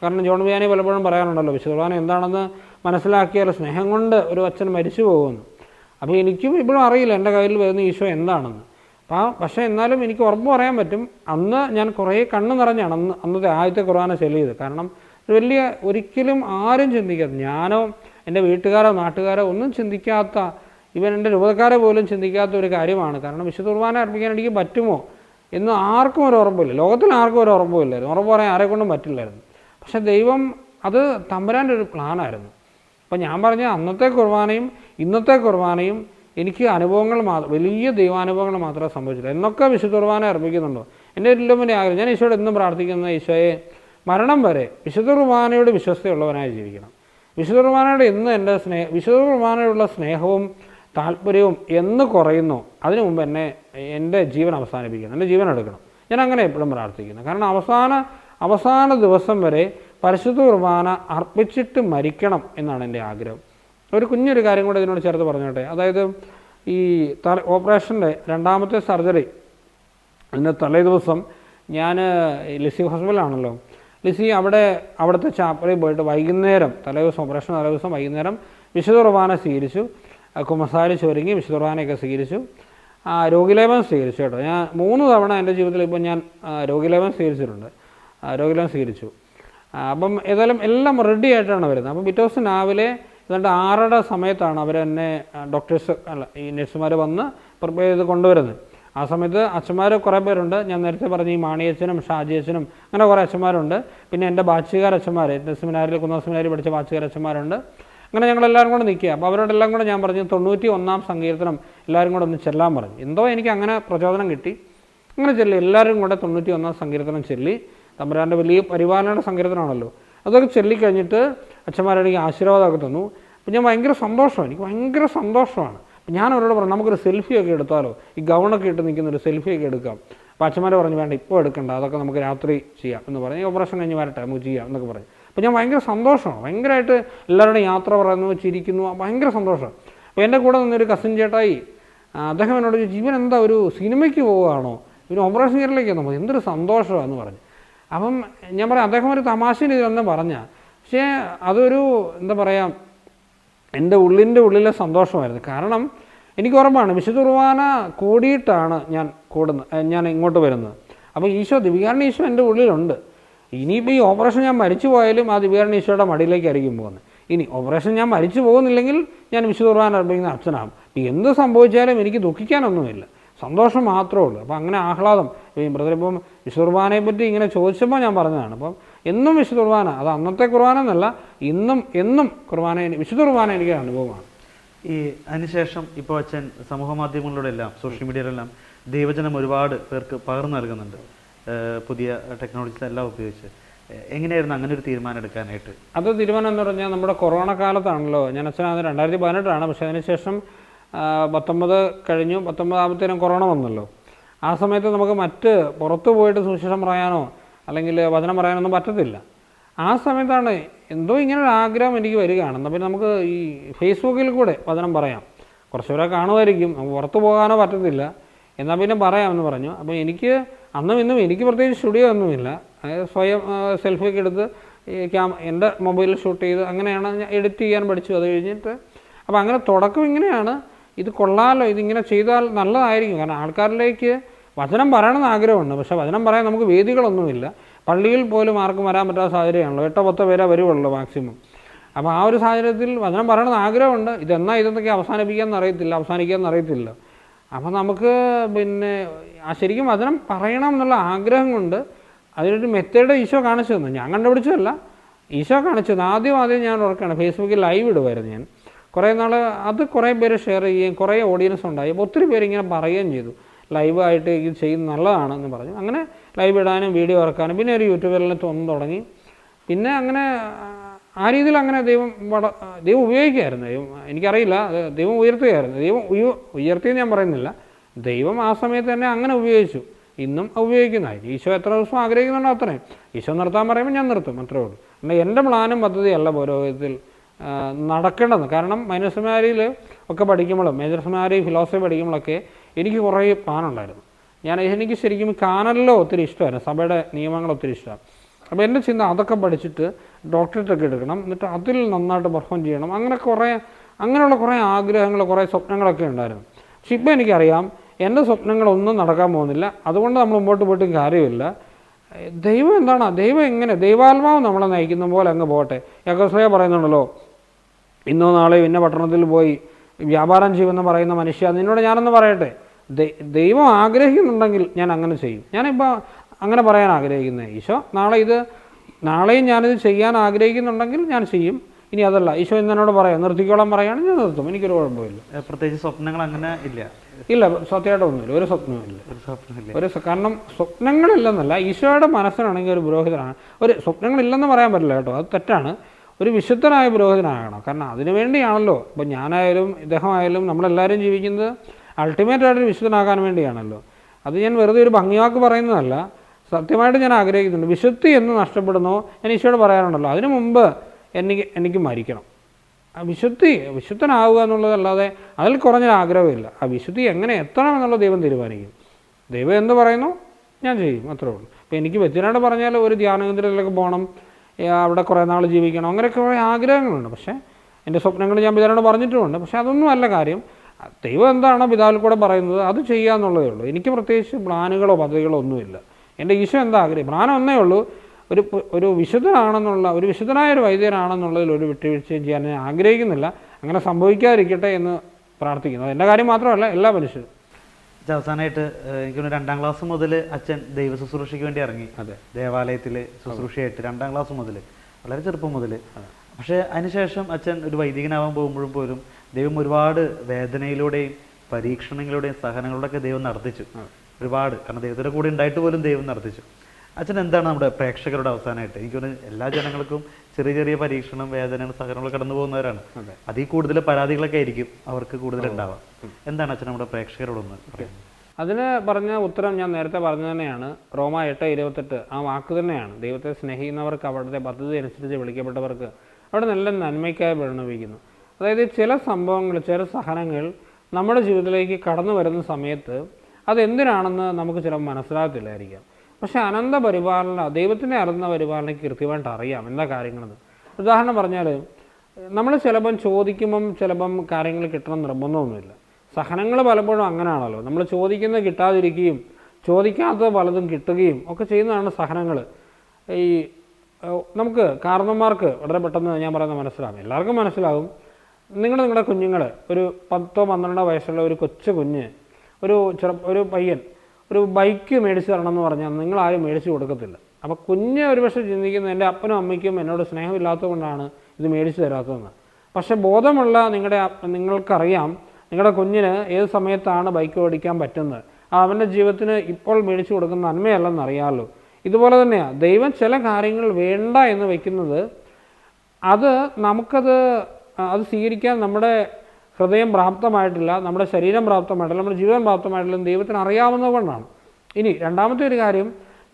കാരണം ജോൺ ബിയാനി പലപ്പോഴും പറയാറുണ്ടല്ലോ വിശുദ്ധ കുർബാന എന്താണെന്ന് മനസ്സിലാക്കിയാൽ സ്നേഹം കൊണ്ട് ഒരു അച്ഛൻ മരിച്ചു പോകുമെന്ന് അപ്പോൾ എനിക്കും ഇപ്പോഴും അറിയില്ല എന്റെ കയ്യിൽ വരുന്ന ഈശോ എന്താണെന്ന്. അപ്പോൾ പക്ഷേ എന്നാലും എനിക്ക് ഉറപ്പ് പറയാൻ പറ്റും അന്ന് ഞാൻ കുറേ കണ്ണ് നിറഞ്ഞാണ് അന്ന് അന്നത്തെ ആദ്യത്തെ കുർബാന ചെല്ലിയത് കാരണം വലിയ ഒരിക്കലും ആരും ചിന്തിക്കാത്ത ഞാനോ എന്റെ വീട്ടുകാരോ നാട്ടുകാരോ ഒന്നും ചിന്തിക്കാത്ത ഇവൻ എന്റെ രൂപക്കാരെ പോലും ചിന്തിക്കാത്ത ഒരു കാര്യമാണ്. കാരണം വിശുദ്ധ കുർബാന അർപ്പിക്കാൻ എനിക്ക് പറ്റുമോ എന്ന് ആർക്കും ഒരു ഉറപ്പില്ല ലോകത്തിൽ ആർക്കും ഒരു ഉറപ്പുമില്ലായിരുന്നു. ഉറപ്പ് പറയാൻ ആരെ കൊണ്ടും പറ്റില്ലായിരുന്നു. പക്ഷെ ദൈവം അത് തമ്പുരാന്റെ ഒരു പ്ലാനായിരുന്നു. അപ്പം ഞാൻ പറഞ്ഞ അന്നത്തെ കുർബാനയും ഇന്നത്തെ കുർബാനയും എനിക്ക് അനുഭവങ്ങൾ മാത്രം വലിയ ദൈവാനുഭവങ്ങൾ മാത്രമേ സംഭവിച്ചില്ല എന്നൊക്കെ വിശുദ്ധ കുർബാന അർപ്പിക്കുന്നുണ്ടോ? എന്റെ ഏറ്റവും വലിയ ആഗ്രഹം ഞാൻ ഈശോയോട് എന്നും പ്രാർത്ഥിക്കുന്ന ഈശോയെ മരണം വരെ വിശുദ്ധ കുർബാനയോട് വിശ്വസ്തയുള്ളവനായി ജീവിക്കണം. വിശുദ്ധ കുർബാനയോട് ഇന്ന് എന്റെ സ്നേഹ വിശുദ്ധ കുർബാനയോടുള്ള സ്നേഹവും താല്പര്യവും എന്ന് കുറയുന്നു അതിനു മുമ്പ് എന്നെ എന്റെ ജീവൻ അവസാനിപ്പിക്കണം എന്റെ ജീവൻ എടുക്കണം. ഞാൻ അങ്ങനെ എപ്പോഴും പ്രാർത്ഥിക്കുന്നു. കാരണം അവസാന അവസാന ദിവസം വരെ പരിശുദ്ധ കുർബാന അർപ്പിച്ചിട്ട് മരിക്കണം എന്നാണ് എന്റെ ആഗ്രഹം. ഒരു കുഞ്ഞൊരു കാര്യം കൂടെ ഇതിനോട് ചേർത്ത് പറഞ്ഞോട്ടെ. അതായത് ഈ തല ഓപ്പറേഷന്റെ രണ്ടാമത്തെ സർജറി അതിന്റെ തലേ ദിവസം ഞാൻ ലിസി ഹോസ്പിറ്റലാണല്ലോ ലിസി അവിടെ അവിടുത്തെ ചാപ്പലിൽ പോയിട്ട് വൈകുന്നേരം തലേ ദിവസം ഓപ്പറേഷൻ തലേ ദിവസം വൈകുന്നേരം വിശുദ്ധ കുർബാന സ്വീകരിച്ചു. കുമ്പസാരിച്ച് ഒരുങ്ങി വിശുദ്ധ കുർബാനയൊക്കെ സ്വീകരിച്ചു. രോഗിലേപം സ്വീകരിച്ചു കേട്ടോ. ഞാൻ മൂന്ന് തവണ എന്റെ ജീവിതത്തിൽ ഇപ്പോൾ ഞാൻ രോഗിലേപം സ്വീകരിച്ചിട്ടുണ്ട്. രോഗിലേപം സ്വീകരിച്ചു. അപ്പം ഏതായാലും എല്ലാം റെഡി ആയിട്ടാണ് വരുന്നത്. അപ്പം പിറ്റേ ദിവസം രാവിലെ ഏതാണ്ട് ആറര സമയത്താണ് അവർ എന്നെ ഡോക്ടേഴ്സ് അല്ല ഈ നഴ്സുമാർ വന്ന് പ്രിപ്പയർ ചെയ്ത് കൊണ്ടുവരുന്നത്. ആ സമയത്ത് അച്ഛന്മാർ കുറേ പേരുണ്ട്. ഞാൻ നേരത്തെ പറഞ്ഞ ഈ മാണിയച്ഛനും ഷാജിയച്ഛനും അങ്ങനെ കുറേ അച്ഛന്മാരുണ്ട്. പിന്നെ എന്റെ ബാച്ചുകാർ അച്ഛന്മാർ എന്റെ സെമിനാരിൽ കുന്ന സെമിനാരി പഠിച്ച ബാച്ചുകാർ അച്ഛന്മാരുണ്ട്. അങ്ങനെ ഞങ്ങളെല്ലാവരും കൂടെ നിൽക്കുക. അപ്പോൾ അവരോടെല്ലാം കൂടെ ഞാൻ പറഞ്ഞു തൊണ്ണൂറ്റി ഒന്നാം സങ്കീർത്തനം എല്ലാവരും കൂടെ ഒന്ന് ചെല്ലാൻ പറഞ്ഞു. എന്തോ എനിക്ക് അങ്ങനെ പ്രചോദനം കിട്ടി. അങ്ങനെ ചെല്ലി. എല്ലാവരും കൂടെ തൊണ്ണൂറ്റി ഒന്നാം സങ്കീർത്തനം ചെല്ലി. തമ്പുരാന്റെ വലിയ പരിപാലനയുടെ സങ്കീർത്തനമാണല്ലോ. അതൊക്കെ ചൊല്ലിക്കഴിഞ്ഞിട്ട് അച്ഛന്മാരെനിക്ക് ആശീർവാദമൊക്കെ തന്നു. അപ്പം ഞാൻ ഭയങ്കര സന്തോഷമാണ്. എനിക്ക് ഭയങ്കര സന്തോഷമാണ്. അപ്പം ഞാൻ അവരോട് പറഞ്ഞു നമുക്കൊരു സെൽഫി ഒക്കെ എടുത്താലോ? ഈ ഗൗണൊക്കെ ഇട്ട് നിൽക്കുന്ന ഒരു സെൽഫിയൊക്കെ എടുക്കാം. അപ്പോൾ അച്ഛന്മാർ പറഞ്ഞു വേണ്ട ഇപ്പോൾ എടുക്കണ്ട അതൊക്കെ നമുക്ക് രാത്രി ചെയ്യാം എന്ന് പറഞ്ഞ്. ഓപ്പറേഷൻ കഴിഞ്ഞ് വരട്ടെ നമുക്ക് ചെയ്യാം എന്നൊക്കെ പറഞ്ഞു. അപ്പോൾ ഞാൻ ഭയങ്കര സന്തോഷമാണ്. ഭയങ്കരമായിട്ട് എല്ലാവരുടെയും യാത്ര പറയുന്നു ചിരിക്കുന്നു ഭയങ്കര സന്തോഷം അപ്പോൾ എന്റെ കൂടെ നിന്നൊരു കസിൻ ചേട്ടായി അദ്ദേഹം എന്നോട് ജീവൻ എന്താ ഒരു സിനിമയ്ക്ക് പോവുകയാണോ? ഇവന് ഓപ്പറേഷൻ തിയേറ്ററിലേക്ക് നമ്മൾ എന്തൊരു സന്തോഷമാണെന്ന് പറഞ്ഞു. അപ്പം ഞാൻ പറയാം അദ്ദേഹം ഒരു തമാശ രീതിയിലൊന്നും പറഞ്ഞ. പക്ഷേ അതൊരു എന്താ പറയുക എന്റെ ഉള്ളിന്റെ ഉള്ളിലെ സന്തോഷമായിരുന്നു. കാരണം എനിക്ക് ഉറപ്പാണ് വിശുദ്ധ കുർബാന കൂടിയിട്ടാണ് ഞാൻ കൂടുന്നത് ഞാൻ ഇങ്ങോട്ട് വരുന്നത്. അപ്പോൾ ഈശോ ദിവികാരണ ഈശോ എന്റെ ഉള്ളിലുണ്ട്. ഇനിയിപ്പോൾ ഈ ഓപ്പറേഷൻ ഞാൻ മരിച്ചു പോയാലും ആ ദിവികാരണ ഈശോയുടെ മടിയിലേക്കായിരിക്കും പോകുന്നത്. ഇനി ഓപ്പറേഷൻ ഞാൻ മരിച്ചു പോകുന്നില്ലെങ്കിൽ ഞാൻ വിശുദ്ധ കുർബാന അർപ്പിക്കുന്ന അച്ഛനാകും. എന്ത് സംഭവിച്ചാലും എനിക്ക് ദുഃഖിക്കാനൊന്നുമില്ല. സന്തോഷം മാത്രമേ ഉള്ളൂ. അപ്പോൾ അങ്ങനെ ആഹ്ലാദം. ബ്രദർ ഇപ്പം വിശുദ്ധ കുർബാനയെ പറ്റി ഇങ്ങനെ ചോദിച്ചപ്പോൾ ഞാൻ പറഞ്ഞതാണ്. അപ്പം എന്നും വിശുദ്ധ കുർബാന അത് അന്നത്തെ കുർബാന എന്നല്ല ഇന്നും എന്നും കുർബാന വിശുദ്ധ കുർബാന എനിക്ക് അനുഭവമാണ്. ഈ അതിനുശേഷം ഇപ്പോൾ അച്ഛൻ സമൂഹ മാധ്യമങ്ങളിലൂടെ എല്ലാം സോഷ്യൽ മീഡിയയിലെല്ലാം ദൈവജനം ഒരുപാട് പേർക്ക് പകർന്നു നൽകുന്നുണ്ട്. പുതിയ ടെക്നോളജീസ് എല്ലാം ഉപയോഗിച്ച്. എങ്ങനെയായിരുന്നു അങ്ങനെ ഒരു തീരുമാനം എടുക്കാനായിട്ട്? അത് തീരുമാനം എന്ന് പറഞ്ഞാൽ നമ്മുടെ കൊറോണ കാലത്താണല്ലോ. ഞാൻ അച്ഛൻ അത് രണ്ടായിരത്തി പതിനെട്ടാണ് പക്ഷേ അതിനുശേഷം പത്തൊമ്പത് കഴിഞ്ഞു പത്തൊമ്പതാമത്തേനും കൊറോണ വന്നല്ലോ. ആ സമയത്ത് നമുക്ക് മറ്റ് പുറത്ത് പോയിട്ട് സുവിശേഷം പറയാനോ അല്ലെങ്കിൽ വചനം പറയാനൊന്നും പറ്റത്തില്ല. ആ സമയത്താണ് എന്തോ ഇങ്ങനെ ഒരു ആഗ്രഹം എനിക്ക് വരികയാണ് പിന്നെ നമുക്ക് ഈ ഫേസ്ബുക്കിൽ കൂടെ വചനം പറയാം. കുറച്ചുപേരെ കാണുമായിരിക്കും. നമുക്ക് പുറത്ത് പോകാനോ പറ്റത്തില്ല. എന്നാൽ പിന്നെ പറയാമെന്ന് പറഞ്ഞു. അപ്പോൾ എനിക്ക് അന്നും ഇന്നും എനിക്ക് പ്രത്യേകിച്ച് സ്റ്റുഡിയോ ഒന്നുമില്ല. അതായത് സ്വയം സെൽഫിയൊക്കെ എടുത്ത് ഈ ക്യാമ എന്റെ മൊബൈലിൽ ഷൂട്ട് ചെയ്ത് അങ്ങനെയാണ് ഞാൻ എഡിറ്റ് ചെയ്യാൻ പഠിച്ചു അത് കഴിഞ്ഞിട്ട്. അപ്പോൾ അങ്ങനെ തുടക്കം ഇങ്ങനെയാണ്. ഇത് കൊള്ളാമല്ലോ ഇതിങ്ങനെ ചെയ്താൽ നല്ലതായിരിക്കും. കാരണം ആൾക്കാരിലേക്ക് വചനം പറയണമെന്ന് ആഗ്രഹമുണ്ട്. പക്ഷേ വചനം പറയാൻ നമുക്ക് വേദികളൊന്നുമില്ല. പള്ളിയിൽ പോലും ആർക്കും വരാൻ പറ്റാത്ത സാഹചര്യമാണല്ലോ. എട്ടോ പത്തോ പേരെ വരുവുള്ളൂ മാക്സിമം. അപ്പോൾ ആ ഒരു സാഹചര്യത്തിൽ വചനം പറയണമെന്ന് ആഗ്രഹമുണ്ട്. ഇതെന്നാ ഇതൊക്കെ അവസാനിപ്പിക്കാമെന്ന് അറിയത്തില്ല അവസാനിക്കാമെന്ന് അറിയത്തില്ല. അപ്പം നമുക്ക് പിന്നെ ശരിക്കും വചനം പറയണം എന്നുള്ള ആഗ്രഹം കൊണ്ട് അതിനൊരു മെത്തേഡ് ഈശോ കാണിച്ചു തന്നു. ഞാൻ കണ്ടുപിടിച്ചതല്ല. ഈശോ കാണിച്ചു തന്നു. ആദ്യം ആദ്യം ഞാൻ ഉറക്കാണ് ഫേസ്ബുക്കിൽ ലൈവ് ഇടുമായിരുന്നു ഞാൻ. കുറേ നാൾ അത് കുറേ പേര് ഷെയർ ചെയ്യുകയും കുറേ ഓഡിയൻസ് ഉണ്ടായി. അപ്പോൾ ഒത്തിരി പേര് ഇങ്ങനെ പറയുകയും ചെയ്തു. ലൈവായിട്ട് ഇത് ചെയ്യുന്നത് നല്ലതാണെന്ന് പറഞ്ഞു. അങ്ങനെ ലൈവ് ഇടാനും വീഡിയോ ഇറക്കാനും പിന്നെ ഒരു യൂട്യൂബറിൽ തോന്നു തുടങ്ങി. പിന്നെ അങ്ങനെ ആ, രീതിയിൽ അങ്ങനെ ദൈവം വട ദൈവം ഉപയോഗിക്കുമായിരുന്നു ദൈവം എനിക്കറിയില്ല അത് ദൈവം ഉയർത്തുകയായിരുന്നു. ദൈവം ഉയ ഉയർത്തിയെന്ന് ഞാൻ പറയുന്നില്ല. ദൈവം ആ സമയത്ത് തന്നെ അങ്ങനെ ഉപയോഗിച്ചു. ഇന്നും ഉപയോഗിക്കുന്നതായി. ഈശോ എത്ര ദിവസം ആഗ്രഹിക്കുന്നുണ്ടോ അത്രയും. ഈശോ നിർത്താൻ പറയുമ്പോൾ ഞാൻ നിർത്തും അത്രേ ഉള്ളൂ. എന്നാൽ എന്റെ പ്ലാനും പദ്ധതിയല്ല പുരോഹിതത്തിൽ നടക്കേണ്ടത്. കാരണം മൈനർ ഒക്കെ പഠിക്കുമ്പോഴും മേജർ ഫിലോസഫി പഠിക്കുമ്പോഴൊക്കെ എനിക്ക് കുറേ പ്ലാനുണ്ടായിരുന്നു ഞാൻ എനിക്ക് ശരിക്കും കാനലിലോ ഒത്തിരി ഇഷ്ടമായിരുന്നു. സഭയുടെ നിയമങ്ങൾ ഒത്തിരി ഇഷ്ടമാണ്. അപ്പോൾ എന്റെ ചിന്ത അതൊക്കെ പഠിച്ചിട്ട് ഡോക്ടറേറ്റ് ഒക്കെ എടുക്കണം. എന്നിട്ട് അതിൽ നന്നായിട്ട് പെർഫോം ചെയ്യണം. അങ്ങനെ കുറേ അങ്ങനെയുള്ള കുറേ ആഗ്രഹങ്ങൾ കുറേ സ്വപ്നങ്ങളൊക്കെ ഉണ്ടായിരുന്നു. പക്ഷെ ഇപ്പോൾ എനിക്കറിയാം എന്റെ സ്വപ്നങ്ങളൊന്നും നടക്കാൻ പോകുന്നില്ല. അതുകൊണ്ട് നമ്മൾ മുമ്പോട്ട് പോയിട്ടും കാര്യമില്ല. ദൈവം എന്താണ്? ദൈവം എങ്ങനെ? ദൈവാത്മാവ് നമ്മളെ നയിക്കുന്ന പോലെ അങ്ങ് പോകട്ടെ. യാക്കോസ്ലയ പറയുന്നുണ്ടല്ലോ ഇന്നോ നാളെയോ ഇന്ന പട്ടണത്തിൽ പോയി വ്യാപാരം ചെയ്യുമെന്ന് പറയുന്ന മനുഷ്യ നിന്നോട് ഞാനൊന്ന് പറയട്ടെ. ദൈവം ആഗ്രഹിക്കുന്നുണ്ടെങ്കിൽ ഞാൻ അങ്ങനെ ചെയ്യും. ഞാനിപ്പോൾ അങ്ങനെ പറയാൻ ആഗ്രഹിക്കുന്നത് ഈശോ നാളെ ഇത് നാളെയും ഞാനിത് ചെയ്യാൻ ആഗ്രഹിക്കുന്നുണ്ടെങ്കിൽ ഞാൻ ചെയ്യും. ഇനി അതല്ല ഈശോ ഇന്ന് എന്നോട് പറയാം നിർത്തിക്കോളാൻ പറയുകയാണെങ്കിൽ ഞാൻ നിർത്തും. എനിക്കൊരു കുഴപ്പമില്ല. പ്രത്യേകിച്ച് സ്വപ്നങ്ങൾ അങ്ങനെ ഇല്ല. ഇല്ല സത്യമായിട്ടൊന്നുമില്ല ഒരു സ്വപ്നമില്ല ഒരു കാരണം സ്വപ്നങ്ങളില്ലെന്നല്ല ഈശോയുടെ മനസ്സിനാണെങ്കിൽ ഒരു പുരോഹിതനാണ്. ഒരു സ്വപ്നങ്ങളില്ലെന്ന് പറയാൻ പറ്റില്ല കേട്ടോ. അത് തെറ്റാണ്. ഒരു വിശുദ്ധനായ പുരോഹിതനാകണം. കാരണം അതിനു വേണ്ടിയാണല്ലോ. ഇപ്പം ഞാനായാലും ഇദ്ദേഹമായാലും നമ്മളെല്ലാവരും ജീവിക്കുന്നത് അൾട്ടിമേറ്റ് ആയിട്ട് വിശുദ്ധനാകാൻ വേണ്ടിയാണല്ലോ. അത് ഞാൻ വെറുതെ ഒരു ഭംഗിവാക്ക് പറയുന്നതല്ല. സത്യമായിട്ട് ഞാൻ ആഗ്രഹിക്കുന്നുണ്ട്. വിശുദ്ധി എന്ന് നഷ്ടപ്പെടുന്നു ഞാൻ ഈശോട് പറയാറുണ്ടല്ലോ. അതിനു മുമ്പ് എനിക്ക് എനിക്ക് മരിക്കണം. വിശുദ്ധി വിശുദ്ധനാവുക എന്നുള്ളതല്ലാതെ അതിൽ കുറഞ്ഞൊരു ആഗ്രഹമില്ല. ആ വിശുദ്ധി എങ്ങനെ എത്തണം എന്നുള്ള ദൈവം തീരുമാനിക്കും. ദൈവം എന്ത് പറയുന്നു? ഞാൻ ചെയ്യും. അത്രേ ഉള്ളൂ. അപ്പോൾ എനിക്ക് വ്യക്തിനായിട്ട് പറഞ്ഞാൽ ഒരു ധ്യാനകേന്ദ്രത്തിലൊക്കെ പോകണം. അവിടെ കുറേ നാൾ ജീവിക്കണം. അങ്ങനെയൊക്കെ കുറേ ആഗ്രഹങ്ങളുണ്ട്. പക്ഷേ എന്റെ സ്വപ്നങ്ങൾ ഞാൻ പിതാവിനോട് പറഞ്ഞിട്ടുമുണ്ട് പക്ഷേ അതൊന്നും അല്ല കാര്യം. ദൈവം എന്താണോ പിതാവിൽ കൂടെ പറയുന്നത് അത് ചെയ്യുക എന്നുള്ളതേ ഉള്ളൂ. എനിക്ക് പ്രത്യേകിച്ച് പ്ലാനുകളോ പദ്ധതികളോ ഒന്നുമില്ല. എന്റെ ഈശോ എന്താ ആഗ്രഹം? പ്ലാൻ ഒന്നേ ഉള്ളൂ. ഒരു ഒരു വിശുദ്ധനാണെന്നുള്ള ഒരു വിശുദ്ധനായ ഒരു വൈദ്യനാണെന്നുള്ളതിൽ ഒരു വിട്ടുവീഴ്ചയും ചെയ്യാൻ ഞാൻ ആഗ്രഹിക്കുന്നില്ല. അങ്ങനെ സംഭവിക്കാതിരിക്കട്ടെ എന്ന് പ്രാർത്ഥിക്കുന്നു. എന്റെ കാര്യം മാത്രമല്ല എല്ലാ മനുഷ്യരും. അവസാനമായിട്ട് എനിക്ക് രണ്ടാം ക്ലാസ് മുതൽ അച്ഛൻ ദൈവ ശുശ്രൂഷയ്ക്ക് വേണ്ടി ഇറങ്ങി. അതെ. ദേവാലയത്തിൽ ശുശ്രൂഷയായിട്ട് രണ്ടാം ക്ലാസ് മുതൽ വളരെ ചെറുപ്പം മുതൽ പക്ഷേ അതിനുശേഷം അച്ഛൻ ഒരു വൈദികനാവാൻ പോകുമ്പോഴും പോലും ദൈവം ഒരുപാട് വേദനയിലൂടെയും പരീക്ഷണങ്ങളിലൂടെയും സഹനങ്ങളിലൂടെയൊക്കെ ദൈവം നടത്തിച്ചു. ഒരുപാട്. കാരണം ദൈവത്തിന്റെ കൂടെ ഉണ്ടായിട്ട് പോലും ദൈവം നടത്തിച്ചു. അച്ഛൻ എന്താണ് നമ്മുടെ പ്രേക്ഷകരുടെ അവസാനമായിട്ട് എനിക്ക് എല്ലാ ജനങ്ങൾക്കും ചെറിയ ചെറിയ പരീക്ഷണം വേദനകൾ സഹനങ്ങൾ കടന്നു പോകുന്നവരാണ്. അതെ. അതിൽ കൂടുതൽ പരാതികളൊക്കെ ആയിരിക്കും അവർക്ക് കൂടുതൽ ഉണ്ടാവാം. എന്താണ് അച്ഛൻ നമ്മുടെ പ്രേക്ഷകരോടൊന്ന് പറയുന്നത്? അതിന് പറഞ്ഞ ഉത്തരം ഞാൻ നേരത്തെ പറഞ്ഞു തന്നെയാണ്. റോമ എട്ട് ഇരുപത്തെട്ട് ആ വാക്ക് തന്നെയാണ്. ദൈവത്തെ സ്നേഹിക്കുന്നവർക്ക് അവിടുത്തെ പദ്ധതി അനുസരിച്ച് വിളിക്കപ്പെട്ടവർക്ക് അവിടെ നല്ല നന്മയ്ക്കായി പരിണമിക്കുന്നു അതായത് ചില സംഭവങ്ങൾ ചില സഹനങ്ങൾ നമ്മുടെ ജീവിതത്തിലേക്ക് കടന്നു വരുന്ന സമയത്ത് അതെന്തിനാണെന്ന് നമുക്ക് ചിലപ്പോൾ മനസ്സിലാകത്തില്ലായിരിക്കാം. പക്ഷേ അനന്ത പരിപാലന ദൈവത്തിനെ അറിയുന്ന പരിപാലനയ്ക്ക് കൃത്യമായിട്ട് അറിയാം. എന്താ കാര്യങ്ങളെന്ന്. ഉദാഹരണം പറഞ്ഞാൽ നമ്മൾ ചിലപ്പം ചോദിക്കുമ്പം ചിലപ്പം കാര്യങ്ങൾ കിട്ടണം നിർബന്ധമൊന്നുമില്ല. സഹനങ്ങൾ പലപ്പോഴും അങ്ങനെയാണല്ലോ നമ്മൾ ചോദിക്കുന്നത് കിട്ടാതിരിക്കുകയും ചോദിക്കാത്തത് പലതും കിട്ടുകയും ഒക്കെ ചെയ്യുന്നതാണ് സഹനങ്ങൾ ഈ നമുക്ക് കാരണന്മാർക്ക് വളരെ പെട്ടെന്ന് ഞാൻ പറയുന്നത് മനസ്സിലാകും എല്ലാവർക്കും മനസ്സിലാകും നിങ്ങൾ നിങ്ങളുടെ കുഞ്ഞുങ്ങൾ ഒരു പത്തോ പന്ത്രണ്ടോ വയസ്സുള്ള ഒരു കൊച്ചു കുഞ്ഞ് ഒരു ചെറു ഒരു പയ്യൻ ഒരു ബൈക്ക് മേടിച്ച് തരണം എന്ന് പറഞ്ഞാൽ നിങ്ങൾ ആരും മേടിച്ച് കൊടുക്കത്തില്ല. അപ്പോൾ കുഞ്ഞ് ഒരുപക്ഷെ ചിന്തിക്കുന്ന എന്റെ അപ്പനും അമ്മയ്ക്കും എന്നോട് സ്നേഹമില്ലാത്തതുകൊണ്ടാണ് ഇത് മേടിച്ച് തരാത്തതെന്ന്. പക്ഷെ ബോധമുള്ള നിങ്ങളുടെ നിങ്ങൾക്കറിയാം നിങ്ങളുടെ കുഞ്ഞിന് ഏത് സമയത്താണ് ബൈക്ക് ഓടിക്കാൻ പറ്റുന്നത്. അവന്റെ ജീവിതത്തിന് ഇപ്പോൾ മേടിച്ചു കൊടുക്കുന്ന നന്മയല്ലെന്ന് അറിയാമല്ലോ ഇതുപോലെ തന്നെയാണ് ദൈവം ചില കാര്യങ്ങൾ വേണ്ട എന്ന് വയ്ക്കുന്നത് അത് നമുക്കത് അത് സ്വീകരിക്കാൻ നമ്മുടെ ഹൃദയം പ്രാപ്തമായിട്ടില്ല നമ്മുടെ ശരീരം പ്രാപ്തമായിട്ടില്ല നമ്മുടെ ജീവൻ പ്രാപ്തമായിട്ടില്ല ദൈവത്തിന് അറിയാവുന്നത് കൊണ്ടാണ് ഇനി രണ്ടാമത്തെ ഒരു കാര്യം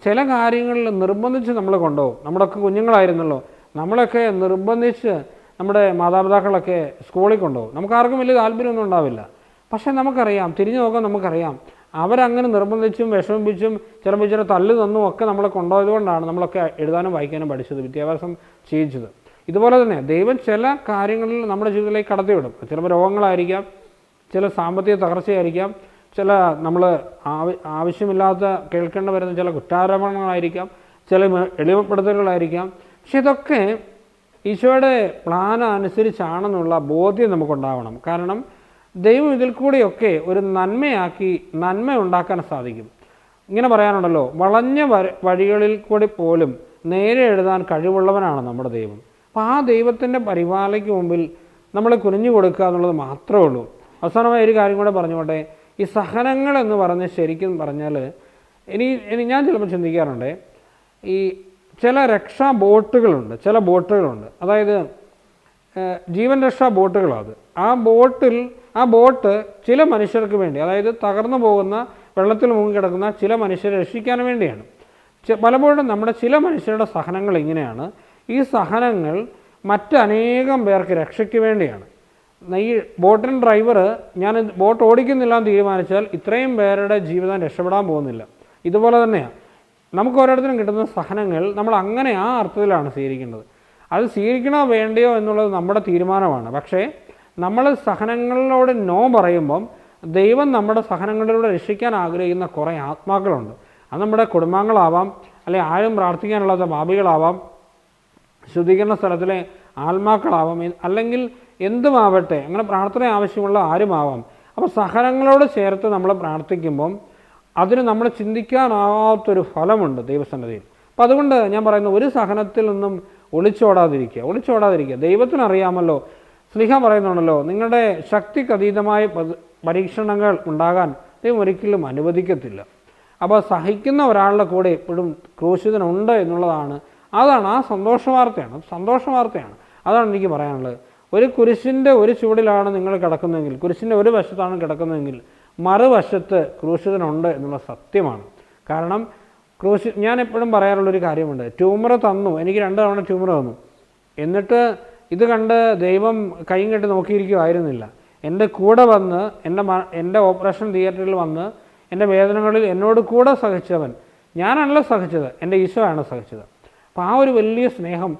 ചില കാര്യങ്ങളിൽ നിർബന്ധിച്ച് നമ്മൾ കൊണ്ടുപോകും. നമ്മളൊക്കെ കുഞ്ഞുങ്ങളായിരുന്നല്ലോ നമ്മളൊക്കെ നിർബന്ധിച്ച് നമ്മുടെ മാതാപിതാക്കളൊക്കെ സ്കൂളിൽ കൊണ്ടുപോകും. നമുക്കാർക്കും വലിയ താല്പര്യമൊന്നും ഉണ്ടാവില്ല. പക്ഷേ നമുക്കറിയാം തിരിഞ്ഞു നോക്കാൻ നമുക്കറിയാം അവരങ്ങനെ നിർബന്ധിച്ചും വിഷമിപ്പിച്ചും ചിലപ്പോൾ ചില തല്ല് തന്നും ഒക്കെ നമ്മളെ കൊണ്ടുപോയതുകൊണ്ടാണ് നമ്മളൊക്കെ എഴുതാനും വായിക്കാനും പഠിച്ചത് വിദ്യാഭ്യാസം ചെയ്യിച്ചത്. ഇതുപോലെ തന്നെ ദൈവം ചില കാര്യങ്ങളിൽ നമ്മുടെ ജീവിതത്തിലേക്ക് കടത്തിവിടും. ചിലപ്പോൾ രോഗങ്ങളായിരിക്കാം ചില സാമ്പത്തിക തകർച്ചയായിരിക്കാം ചില നമ്മൾ ആവശ്യമില്ലാത്ത കേൾക്കേണ്ടി വരുന്ന ചില കുറ്റാരോപണങ്ങളായിരിക്കാം ചില എളിമപ്പെടുത്തലുകളായിരിക്കാം. പക്ഷെ ഇതൊക്കെ ഈശോയുടെ പ്ലാൻ അനുസരിച്ചാണെന്നുള്ള ബോധ്യം നമുക്കുണ്ടാവണം. കാരണം ദൈവം ഇതിൽ കൂടെയൊക്കെ ഒരു നന്മയാക്കി നന്മ ഉണ്ടാക്കാൻ സാധിക്കും. ഇങ്ങനെ പറയാനുണ്ടല്ലോ വളഞ്ഞ വഴികളിൽ കൂടി പോലും നേരെ എഴുതാൻ കഴിവുള്ളവനാണ് നമ്മുടെ ദൈവം. അപ്പോൾ ആ ദൈവത്തിന്റെ പരിപാലയ്ക്ക് മുമ്പിൽ നമ്മൾ കുനിഞ്ഞു കൊടുക്കുക എന്നുള്ളത് മാത്രമേ ഉള്ളൂ. അവസാനമായ ഒരു കാര്യം കൂടെ പറഞ്ഞോട്ടെ. ഈ സഹനങ്ങൾ എന്ന് പറഞ്ഞ് ശരിക്കും പറഞ്ഞാൽ ഇനി ഇനി ഞാൻ ചിലപ്പോൾ ചിന്തിക്കാറുണ്ട്. ഈ ചില രക്ഷാ ബോട്ടുകളുണ്ട് ചില ബോട്ടുകളുണ്ട്. അതായത് ജീവൻ രക്ഷാ ബോട്ടുകളാണ് അത്. ആ ബോട്ടിൽ ആ ബോട്ട് ചില മനുഷ്യർക്ക് വേണ്ടി അതായത് തകർന്നു പോകുന്ന വെള്ളത്തിൽ മുങ്ങി കിടക്കുന്ന ചില മനുഷ്യരെ രക്ഷിക്കാൻ വേണ്ടിയാണ്. പലപ്പോഴും നമ്മുടെ ചില മനുഷ്യരുടെ സഹനങ്ങൾ ഇങ്ങനെയാണ്. ഈ സഹനങ്ങൾ മറ്റനേകം പേർക്ക് രക്ഷയ്ക്ക് വേണ്ടിയാണ്. ഈ ബോട്ടിൻ ഡ്രൈവർ ഞാൻ ബോട്ട് ഓടിക്കുന്നില്ല എന്ന് തീരുമാനിച്ചാൽ ഇത്രയും പേരുടെ ജീവിതം രക്ഷപ്പെടാൻ പോകുന്നില്ല. ഇതുപോലെ തന്നെയാണ് നമുക്ക് ഓരോരുത്തരും കിട്ടുന്ന സഹനങ്ങൾ നമ്മൾ അങ്ങനെ ആ അർത്ഥത്തിലാണ് സ്വീകരിക്കേണ്ടത്. അത് സ്വീകരിക്കണോ വേണ്ടയോ എന്നുള്ളത് നമ്മുടെ തീരുമാനമാണ്. പക്ഷേ നമ്മൾ സഹനങ്ങളോട് നോ പറയുമ്പം ദൈവം നമ്മുടെ സഹനങ്ങളിലൂടെ രക്ഷിക്കാൻ ആഗ്രഹിക്കുന്ന കുറേ ആത്മാക്കളുണ്ട്. അത് നമ്മുടെ കുടുംബാംഗങ്ങളാവാം അല്ലെങ്കിൽ ആരും പ്രാർത്ഥിക്കാനുള്ളത് ഭാവികളാവാം ശുദ്ധീകരണ സ്ഥലത്തിലെ ആത്മാക്കളാവാം. അല്ലെങ്കിൽ എന്തുമാവട്ടെ അങ്ങനെ പ്രാർത്ഥന ആവശ്യമുള്ള ആരുമാവാം. അപ്പോൾ സഹനങ്ങളോട് ചേർത്ത് നമ്മൾ പ്രാർത്ഥിക്കുമ്പം അതിന് നമ്മൾ ചിന്തിക്കാനാവാത്തൊരു ഫലമുണ്ട് ദൈവസന്നതിയിൽ അപ്പം അതുകൊണ്ട് ഞാൻ പറയുന്നത് ഒരു സഹനത്തിൽ നിന്നും ഒളിച്ചോടാതിരിക്കുക. ഒളിച്ചോടാതിരിക്കുക. ദൈവത്തിനറിയാമല്ലോ സ്ലിഹ പറയുന്നുണ്ടല്ലോ നിങ്ങളുടെ ശക്തിക്ക് അതീതമായ പരീക്ഷണങ്ങൾ ഉണ്ടാകാൻ ദൈവം ഒരിക്കലും അനുവദിക്കത്തില്ല. അപ്പോൾ സഹിക്കുന്ന ഒരാളുടെ കൂടെ എപ്പോഴും ക്രൂശിതനുണ്ട് എന്നുള്ളതാണ് അതാണ് ആ സന്തോഷ വാർത്തയാണ് സന്തോഷ വാർത്തയാണ് അതാണ് എനിക്ക് പറയാനുള്ളത്. ഒരു കുരിശിന്റെ ഒരു ചൂടിലാണ് നിങ്ങൾ കിടക്കുന്നതെങ്കിൽ കുരിശിന്റെ ഒരു വശത്താണ് കിടക്കുന്നതെങ്കിൽ മറുവശത്ത് ക്രൂശിതനുണ്ട് എന്നുള്ള സത്യമാണ്. കാരണം ക്രൂശി ഞാൻ എപ്പോഴും പറയാറുള്ളൊരു കാര്യമുണ്ട്. ട്യൂമർ തന്നു എനിക്ക് രണ്ട് തവണ ട്യൂമർ തന്നു. എന്നിട്ട് ഇത് കണ്ട് ദൈവം കൈയും കെട്ടി നോക്കിയിരിക്കുമായിരുന്നില്ല എന്റെ കൂടെ വന്ന് എന്റെ എന്റെ ഓപ്പറേഷൻ തിയേറ്ററിൽ വന്ന് എന്റെ വേദനകളിൽ എന്നോട് കൂടെ സഹിച്ചവൻ. ഞാനല്ല സഹിച്ചത് എന്റെ ഈശോയാണ് സഹിച്ചത്. അപ്പോൾ ആ ഒരു വലിയ സ്നേഹം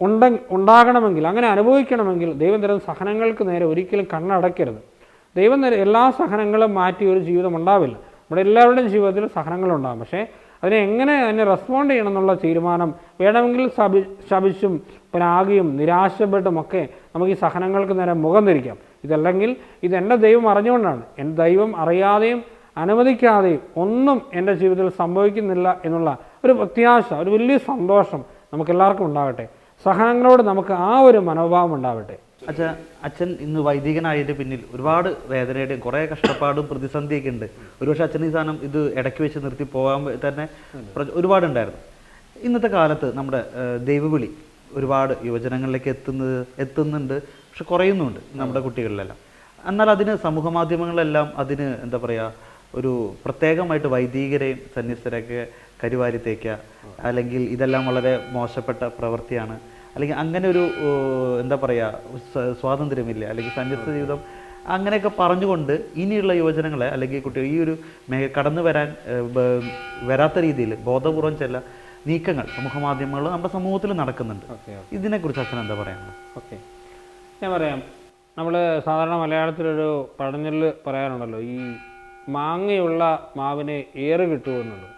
ഉണ്ട ഉണ്ടാകണമെങ്കിൽ അങ്ങനെ അനുഭവിക്കണമെങ്കിൽ ദൈവം തരുന്ന സഹനങ്ങൾക്ക് നേരെ ഒരിക്കലും കണ്ണടയ്ക്കരുത്. ദൈവം തരുന്ന എല്ലാ സഹനങ്ങളും മാറ്റി ഒരു ജീവിതം ഉണ്ടാവില്ല. നമ്മുടെ എല്ലാവരുടെയും ജീവിതത്തിൽ സഹനങ്ങളുണ്ടാകും പക്ഷേ അതിനെ എങ്ങനെ അതിനെ റെസ്പോണ്ട് ചെയ്യണം എന്നുള്ള തീരുമാനം വേണമെങ്കിൽ ശബി ശപിച്ചും പ്രാഗിയും നിരാശപ്പെട്ടും ഒക്കെ നമുക്ക് ഈ സഹനങ്ങൾക്ക് നേരെ മുഖം തിരിക്കാം ഇതല്ലെങ്കിൽ ഇത് ദൈവം അറിഞ്ഞുകൊണ്ടാണ്. എന്റെ ദൈവം അറിയാതെയും അനുവദിക്കാതെയും ഒന്നും എന്റെ ജീവിതത്തിൽ സംഭവിക്കുന്നില്ല എന്നുള്ള ഒരു പ്രത്യാശ ഒരു വലിയ സന്തോഷം നമുക്കെല്ലാവർക്കും ഉണ്ടാവട്ടെ. സഹനങ്ങളോട് നമുക്ക് ആ ഒരു മനോഭാവം ഉണ്ടാവട്ടെ. അച്ഛൻ അച്ഛൻ ഇന്ന് വൈദികനായതിന്റെ പിന്നിൽ ഒരുപാട് വേദനയുടെയും കുറേ കഷ്ടപ്പാടും പ്രതിസന്ധിയൊക്കെ ഉണ്ട്. ഒരുപക്ഷെ അച്ഛൻ ഈ സാധനം ഇത് ഇടയ്ക്ക് വെച്ച് നിർത്തി പോകാൻ തന്നെ ഒരുപാട് ഒരുപാടുണ്ടായിരുന്നു. ഇന്നത്തെ കാലത്ത് നമ്മുടെ ദൈവവിളി ഒരുപാട് യുവജനങ്ങളിലേക്ക് എത്തുന്നത് എത്തുന്നുണ്ട്. പക്ഷെ കുറയുന്നുണ്ട് നമ്മുടെ കുട്ടികളിലെല്ലാം. എന്നാൽ അതിന് സമൂഹ മാധ്യമങ്ങളെല്ലാം അതിന് എന്താ പറയുക ഒരു പ്രത്യേകമായിട്ട് വൈദികരെയും സന്യസ്തരെയൊക്കെ കരിവാരി തേക്കുക അല്ലെങ്കിൽ ഇതെല്ലാം വളരെ മോശപ്പെട്ട പ്രവൃത്തിയാണ്. അല്ലെങ്കിൽ അങ്ങനെ ഒരു എന്താ പറയുക സ്വാതന്ത്ര്യമില്ല അല്ലെങ്കിൽ സന്യസ്ത ജീവിതം അങ്ങനെയൊക്കെ പറഞ്ഞുകൊണ്ട് ഇനിയുള്ള യുവജനങ്ങളെ അല്ലെങ്കിൽ കുട്ടികൾ ഈ ഒരു മേഖ കടന്നു വരാൻ വരാത്ത രീതിയിൽ ബോധപൂർവം ചില നീക്കങ്ങൾ സമൂഹ മാധ്യമങ്ങൾ നമ്മുടെ സമൂഹത്തിൽ നടക്കുന്നുണ്ട്. ഇതിനെക്കുറിച്ച് അച്ഛൻ എന്താ പറയാനുള്ളത് ഓക്കെ. ഞാൻ പറയാം നമ്മൾ സാധാരണ മലയാളത്തിലൊരു പഴഞ്ഞിൽ പറയാനുണ്ടല്ലോ ഈ മാങ്ങയുള്ള മാവിനെ ഏറ് കിട്ടുമെന്നുള്ളത്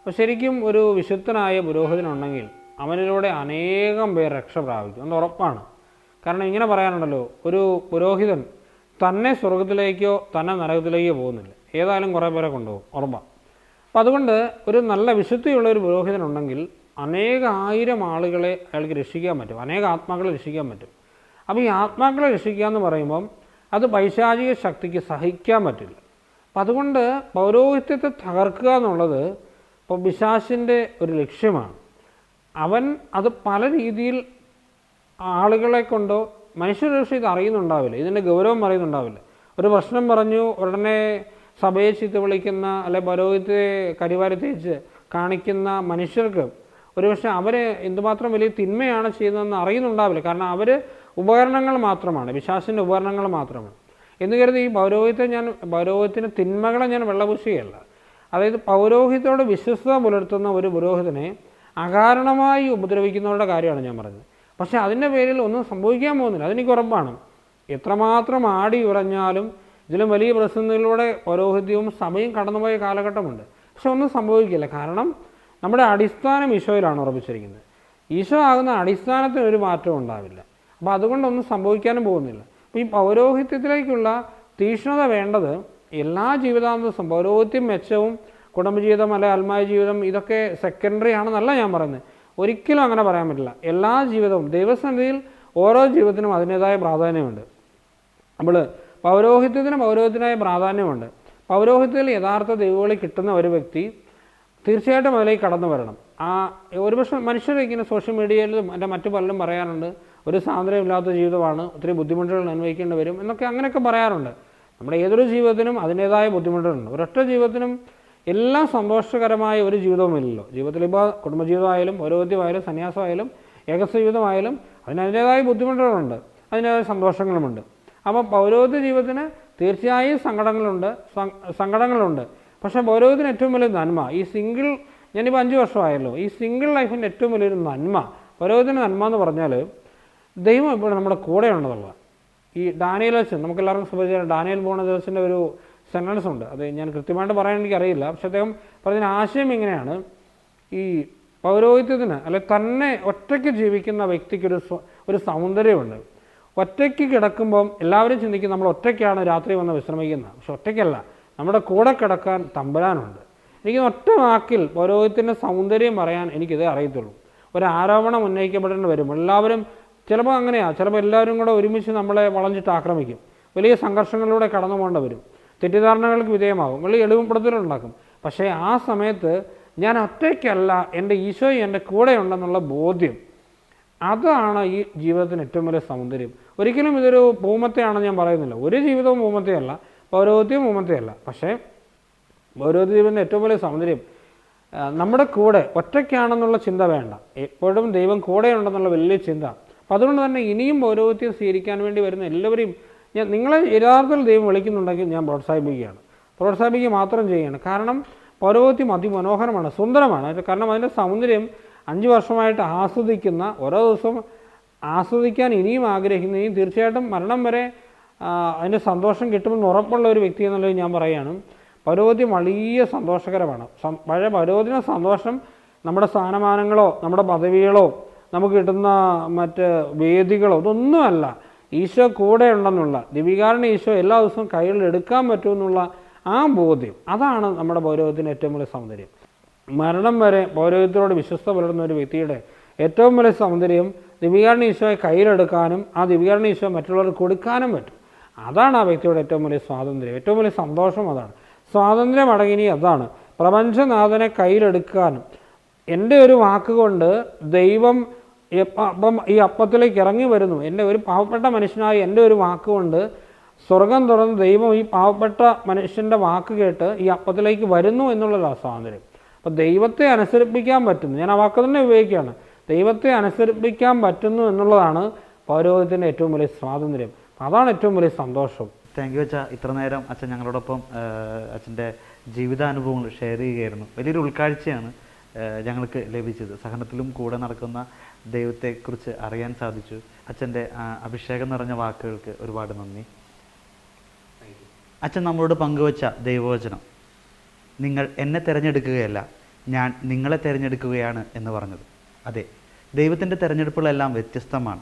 അപ്പോൾ ശരിക്കും ഒരു വിശുദ്ധനായ പുരോഹിതനുണ്ടെങ്കിൽ അവനിലൂടെ അനേകം പേർ രക്ഷ പ്രാപിക്കും. എന്ന് ഉറപ്പാണ്. കാരണം ഇങ്ങനെ പറയാനുണ്ടല്ലോ ഒരു പുരോഹിതൻ തന്നെ സ്വർഗത്തിലേക്കോ തന്നെ നരകത്തിലേക്കോ പോകുന്നില്ല. ഏതായാലും കുറേ പേരെ കൊണ്ടുപോകും. ഉറപ്പാണ് അപ്പോൾ അതുകൊണ്ട് ഒരു നല്ല വിശുദ്ധിയുള്ള ഒരു പുരോഹിതനുണ്ടെങ്കിൽ അനേക ആയിരം ആളുകളെ അയാൾക്ക് രക്ഷിക്കാൻ പറ്റും. അനേക ആത്മാക്കളെ രക്ഷിക്കാൻ പറ്റും. അപ്പോൾ ഈ ആത്മാക്കളെ രക്ഷിക്കുക എന്ന് പറയുമ്പം അത് പൈശാചിക ശക്തിക്ക് സഹിക്കാൻ പറ്റില്ല. അപ്പം അതുകൊണ്ട് പൗരോഹിത്യത്തെ തകർക്കുക എന്നുള്ളത് ഇപ്പോൾ പിശാശിന്റെ ഒരു ലക്ഷ്യമാണ്. അവൻ അത് പല രീതിയിൽ ആളുകളെ കൊണ്ടോ മനുഷ്യർ പക്ഷേ ഇത് അറിയുന്നുണ്ടാവില്ല. ഇതിന്റെ ഗൗരവം അറിയുന്നുണ്ടാവില്ല. ഒരു പ്രശ്നം പറഞ്ഞു ഉടനെ സഭയെ ചീത്ത വിളിക്കുന്ന അല്ലെ പരോഹിത്തെ കരിവാരി തേച്ച് കാണിക്കുന്ന മനുഷ്യർക്ക് ഒരുപക്ഷെ അവർ എന്തുമാത്രം വലിയ തിന്മയാണ് ചെയ്യുന്നതെന്ന് അറിയുന്നുണ്ടാവില്ല. കാരണം അവർ ഉപകരണങ്ങൾ മാത്രമാണ് വിശ്വാസിന്റെ ഉപകരണങ്ങൾ മാത്രമാണ്. എന്ന് കരുതി ഈ പൗരോഹിത്തെ ഞാൻ പൗരോഹിത്തിന്റെ തിന്മകളെ ഞാൻ വെള്ളപൂശുകയല്ല. അതായത് പൗരോഹിത്തോട് വിശ്വസ്തത പുലർത്തുന്ന ഒരു പുരോഹിതനെ അകാരണമായി ഉപദ്രവിക്കുന്നവരുടെ കാര്യമാണ് ഞാൻ പറഞ്ഞത്. പക്ഷേ അതിന്റെ പേരിൽ ഒന്നും സംഭവിക്കാൻ പോകുന്നില്ല. അതെനിക്ക് ഉറപ്പാണ്. എത്രമാത്രം ആടി ഉറഞ്ഞാലും ഇതിലും വലിയ പ്രതിസന്ധികളിലൂടെ പൗരോഹിത്യവും സമയം കടന്നുപോയ കാലഘട്ടമുണ്ട്. പക്ഷെ ഒന്നും സംഭവിക്കില്ല. കാരണം നമ്മുടെ അടിസ്ഥാനം ഈശോയിലാണ് ഉറപ്പിച്ചിരിക്കുന്നത്. ഈശോ ആകുന്ന അടിസ്ഥാനത്തിന് ഒരു മാറ്റവും ഉണ്ടാവില്ല. അപ്പോൾ അതുകൊണ്ടൊന്നും സംഭവിക്കാനും പോകുന്നില്ല. അപ്പോൾ ഈ പൗരോഹിത്യത്തിലേക്കുള്ള തീഷ്ണത വേണ്ടത് എല്ലാ ജീവിതാന്തസും പൗരോഹിത്യം മെച്ചവും കുടുംബജീവിതം അല്ലെ ആത്മായ ജീവിതം ഇതൊക്കെ സെക്കൻഡറി ആണെന്നല്ല ഞാൻ പറയുന്നത്. ഒരിക്കലും അങ്ങനെ പറയാൻ പറ്റില്ല. എല്ലാ ജീവിതവും ദൈവസന്നിധിയിൽ ഓരോ ജീവിതത്തിനും അതിന്റെതായ പ്രാധാന്യമുണ്ട്. നമ്മൾ പൗരോഹിത്യത്തിന് പൗരോഹിത്യത്തിനായ പ്രാധാന്യമുണ്ട്. പൗരോഹിത്യത്തിൽ യഥാർത്ഥ ദൈവവിളി കിട്ടുന്ന ഒരു വ്യക്തി തീർച്ചയായിട്ടും അതിലേക്ക് കടന്നു വരണം. ആ ഒരുപക്ഷെ മനുഷ്യർ ഇങ്ങനെ സോഷ്യൽ മീഡിയയിലും എന്റെ മറ്റു പലരും പറയാറുണ്ട് ഒരു സ്വാതന്ത്ര്യമില്ലാത്ത ജീവിതമാണ് ഒത്തിരി ബുദ്ധിമുട്ടുകൾ അനുഭവിക്കേണ്ടി വരും എന്നൊക്കെ അങ്ങനെയൊക്കെ പറയാറുണ്ട്. നമ്മുടെ ഏതൊരു ജീവിതത്തിനും അതിന്റേതായ ബുദ്ധിമുട്ടുകളുണ്ട്. ഒരൊറ്റ ജീവിതത്തിനും എല്ലാം സന്തോഷകരമായ ഒരു ജീവിതവുമില്ലല്ലോ. ജീവിതത്തിൽ ഇപ്പോൾ കുടുംബജീവിതമായാലും ഓരോദ്യമായാലും സന്യാസമായാലും ഏകസ്വ ജീവിതമായാലും അതിന് അതിന്റേതായ ബുദ്ധിമുട്ടുകളുണ്ട്. അതിന്റേതായ സന്തോഷങ്ങളുമുണ്ട്. അപ്പോൾ പൗരോഹിത്യ ജീവിതത്തിന് തീർച്ചയായും സങ്കടങ്ങളുണ്ട്. സങ്കടങ്ങളുണ്ട്. പക്ഷേ പൗരോഹിത്യത്തിന് ഏറ്റവും വലിയ നന്മ ഈ സിംഗിൾ ഞാനിപ്പോൾ അഞ്ച് വർഷമായല്ലോ ഈ സിംഗിൾ ലൈഫിന്റെ ഏറ്റവും വലിയൊരു നന്മ പൗരോഹിത്യന്റെ നന്മ എന്ന് പറഞ്ഞാൽ ദൈവം ഇപ്പോൾ നമ്മുടെ കൂടെ ഈ ഡാനിയൽ അച്ഛൻ നമുക്ക് എല്ലാവർക്കും സംബന്ധിച്ചാൽ ഡാനിയൽ ബോണദോസിന്റെ ഒരു സെന്റൻസ് ഉണ്ട്. അത് ഞാൻ കൃത്യമായിട്ട് പറയാൻ എനിക്കറിയില്ല. പക്ഷെ അദ്ദേഹം പറഞ്ഞ ആശയം ഇങ്ങനെയാണ്. ഈ പൗരോഹിത്യത്തിന് അല്ലെ തന്നെ ഒറ്റയ്ക്ക് ജീവിക്കുന്ന വ്യക്തിക്കൊരു ഒരു സൗന്ദര്യമുണ്ട്. ഒറ്റയ്ക്ക് കിടക്കുമ്പം എല്ലാവരും ചിന്തിക്കും നമ്മൾ ഒറ്റയ്ക്കാണ് രാത്രി വന്ന് വിശ്രമിക്കുന്നത്. പക്ഷെ ഒറ്റയ്ക്കല്ല. നമ്മുടെ കൂടെ കിടക്കാൻ തമ്പരാനുണ്ട്. എനിക്ക് ഒറ്റ വാക്കിൽ പൗരോഹിത്യത്തിന്റെ സൗന്ദര്യം പറയാൻ എനിക്കിതേ അറിയത്തുള്ളൂ. ഒരു ആരോപണം ഉന്നയിക്കപ്പെടേണ്ടി വരും. എല്ലാവരും ചിലപ്പോൾ അങ്ങനെയാണ് ചിലപ്പോൾ എല്ലാവരും കൂടെ ഒരുമിച്ച് നമ്മളെ വളഞ്ഞിട്ട് ആക്രമിക്കും. വലിയ സംഘർഷങ്ങളിലൂടെ കടന്നു പോകേണ്ടി വരും. തെറ്റിദ്ധാരണകൾക്ക് വിധേയമാകും. വലിയ എളിവുപ്പെടുത്തലുണ്ടാക്കും പക്ഷേ ആ സമയത്ത് ഞാൻ ഒറ്റയ്ക്കല്ല എന്റെ ഈശോ എന്റെ കൂടെയുണ്ടെന്നുള്ള ബോധ്യം. അതാണ് ഈ ജീവിതത്തിന് ഏറ്റവും വലിയ സൗന്ദര്യം. ഒരിക്കലും ഇതൊരു ഭൂമത്തെയാണെന്ന് ഞാൻ പറയുന്നില്ല. ഒരു ജീവിതവും ഭൂമത്തെയല്ല. പൗരോഹിത്യവും ഭൂമത്തെയല്ല. പക്ഷേ പൗരോഹിത്യ ജീവിതത്തിന്റെ ഏറ്റവും വലിയ സൗന്ദര്യം നമ്മുടെ കൂടെ ഒറ്റയ്ക്കാണെന്നുള്ള ചിന്ത വേണ്ട. എപ്പോഴും ദൈവം കൂടെയുണ്ടെന്നുള്ള വലിയ ചിന്ത. അപ്പം അതുകൊണ്ട് തന്നെ ഇനിയും പൗരോഹിത്യം സ്വീകരിക്കാൻ വേണ്ടി വരുന്ന എല്ലാവരെയും ഞാൻ നിങ്ങളെ യഥാർത്ഥത്തിൽ ദൈവം വിളിക്കുന്നുണ്ടെങ്കിൽ ഞാൻ പ്രോത്സാഹിപ്പിക്കുകയാണ്. പ്രോത്സാഹിപ്പിക്കുക മാത്രം ചെയ്യുകയാണ്. കാരണം പൗരോഹിത്യം അതിമനോഹരമാണ് സുന്ദരമാണ്. കാരണം അതിന്റെ സൗന്ദര്യം അഞ്ച് വർഷമായിട്ട് ആസ്വദിക്കുന്ന ഓരോ ദിവസവും ആസ്വദിക്കാൻ ഇനിയും ആഗ്രഹിക്കുന്ന ഇനിയും തീർച്ചയായിട്ടും മരണം വരെ അതിന്റെ സന്തോഷം കിട്ടുമെന്ന് ഉറപ്പുള്ള ഒരു വ്യക്തി എന്നുള്ളത് ഞാൻ പറയുകയാണ്. പൗരോഹിത്യം വലിയ സന്തോഷകരമാണ്. പഴയ പൗരോഹിത്യ സന്തോഷം നമ്മുടെ സ്ഥാനമാനങ്ങളോ നമ്മുടെ പദവികളോ നമുക്ക് കിട്ടുന്ന മറ്റ് വേദികളോ ഇതൊന്നുമല്ല. ഈശോ കൂടെ ഉണ്ടെന്നുള്ള ദിവികാരണ ഈശോ എല്ലാ ദിവസവും കയ്യിൽ എടുക്കാൻ പറ്റുമെന്നുള്ള ആ ബോധ്യം. അതാണ് നമ്മുടെ പൗരോഹിത്യത്തിന്റെ ഏറ്റവും വലിയ സൗന്ദര്യം. മരണം വരെ പൗരോഹിത്യത്തോട് വിശ്വസ്ത പുലർന്ന ഒരു വ്യക്തിയുടെ ഏറ്റവും വലിയ സൗന്ദര്യം ദിവികാരണ ഈശോയെ കയ്യിലെടുക്കാനും ആ ദിവികാരണ ഈശോ മറ്റുള്ളവർക്ക് കൊടുക്കാനും പറ്റും. അതാണ് ആ വ്യക്തിയുടെ ഏറ്റവും വലിയ സ്വാതന്ത്ര്യം. ഏറ്റവും വലിയ സന്തോഷം അതാണ്. സ്വാതന്ത്ര്യം അടങ്ങിനി അതാണ്. പ്രപഞ്ചനാഥനെ കയ്യിലെടുക്കാനും. എന്റെ ഒരു വാക്കുകൊണ്ട് ദൈവം അപ്പം ഈ അപ്പത്തിലേക്ക് ഇറങ്ങി വരുന്നു. എന്റെ ഒരു പാവപ്പെട്ട മനുഷ്യനായ എന്റെ ഒരു വാക്കുകൊണ്ട് സ്വർഗം തുറന്ന് ദൈവം ഈ പാവപ്പെട്ട മനുഷ്യന്റെ വാക്ക് കേട്ട് ഈ അപ്പത്തിലേക്ക് വരുന്നു എന്നുള്ളതാണ് സ്വാതന്ത്ര്യം അപ്പോൾ ദൈവത്തെ അനുസരിപ്പിക്കാൻ പറ്റുന്നു. ഞാൻ ആ വാക്ക് തന്നെ ഉപയോഗിക്കുകയാണ്. ദൈവത്തെ അനുസരിപ്പിക്കാൻ പറ്റുന്നു എന്നുള്ളതാണ് പൗരോഹിത്യത്തിന്റെ ഏറ്റവും വലിയ സ്വാതന്ത്ര്യം. അതാണ് ഏറ്റവും വലിയ സന്തോഷം. താങ്ക് യു അച്ഛാ. ഇത്ര നേരം അച്ഛൻ ഞങ്ങളോടൊപ്പം അച്ഛന്റെ ജീവിതാനുഭവങ്ങൾ ഷെയർ ചെയ്യുകയായിരുന്നു. വലിയൊരു ഉൾക്കാഴ്ചയാണ് ഞങ്ങൾക്ക് ലഭിച്ചത്. സഹനത്തിലും കൂടെ നടക്കുന്ന ദൈവത്തെക്കുറിച്ച് അറിയാൻ സാധിച്ചു. അച്ഛന്റെ അഭിഷേകം നിറഞ്ഞ വാക്കുകൾക്ക് ഒരുപാട് നന്ദി. അച്ഛൻ നമ്മളോട് പങ്കുവച്ച ദൈവവചനം നിങ്ങൾ എന്നെ തിരഞ്ഞെടുക്കുകയല്ല ഞാൻ നിങ്ങളെ തിരഞ്ഞെടുക്കുകയാണ് എന്ന് പറഞ്ഞത്. അതെ ദൈവത്തിന്റെ തിരഞ്ഞെടുപ്പുകളെല്ലാം വ്യത്യസ്തമാണ്.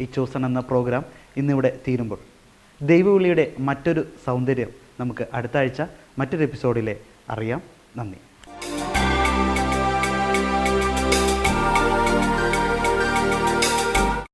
ഈ ചൂസൺ എന്ന പ്രോഗ്രാം ഇന്നിവിടെ തീരുമ്പോൾ ദൈവവിളിയുടെ മറ്റൊരു സൗന്ദര്യം നമുക്ക് അടുത്ത ആഴ്ച മറ്റൊരു എപ്പിസോഡിലെ അറിയാം. നന്ദി.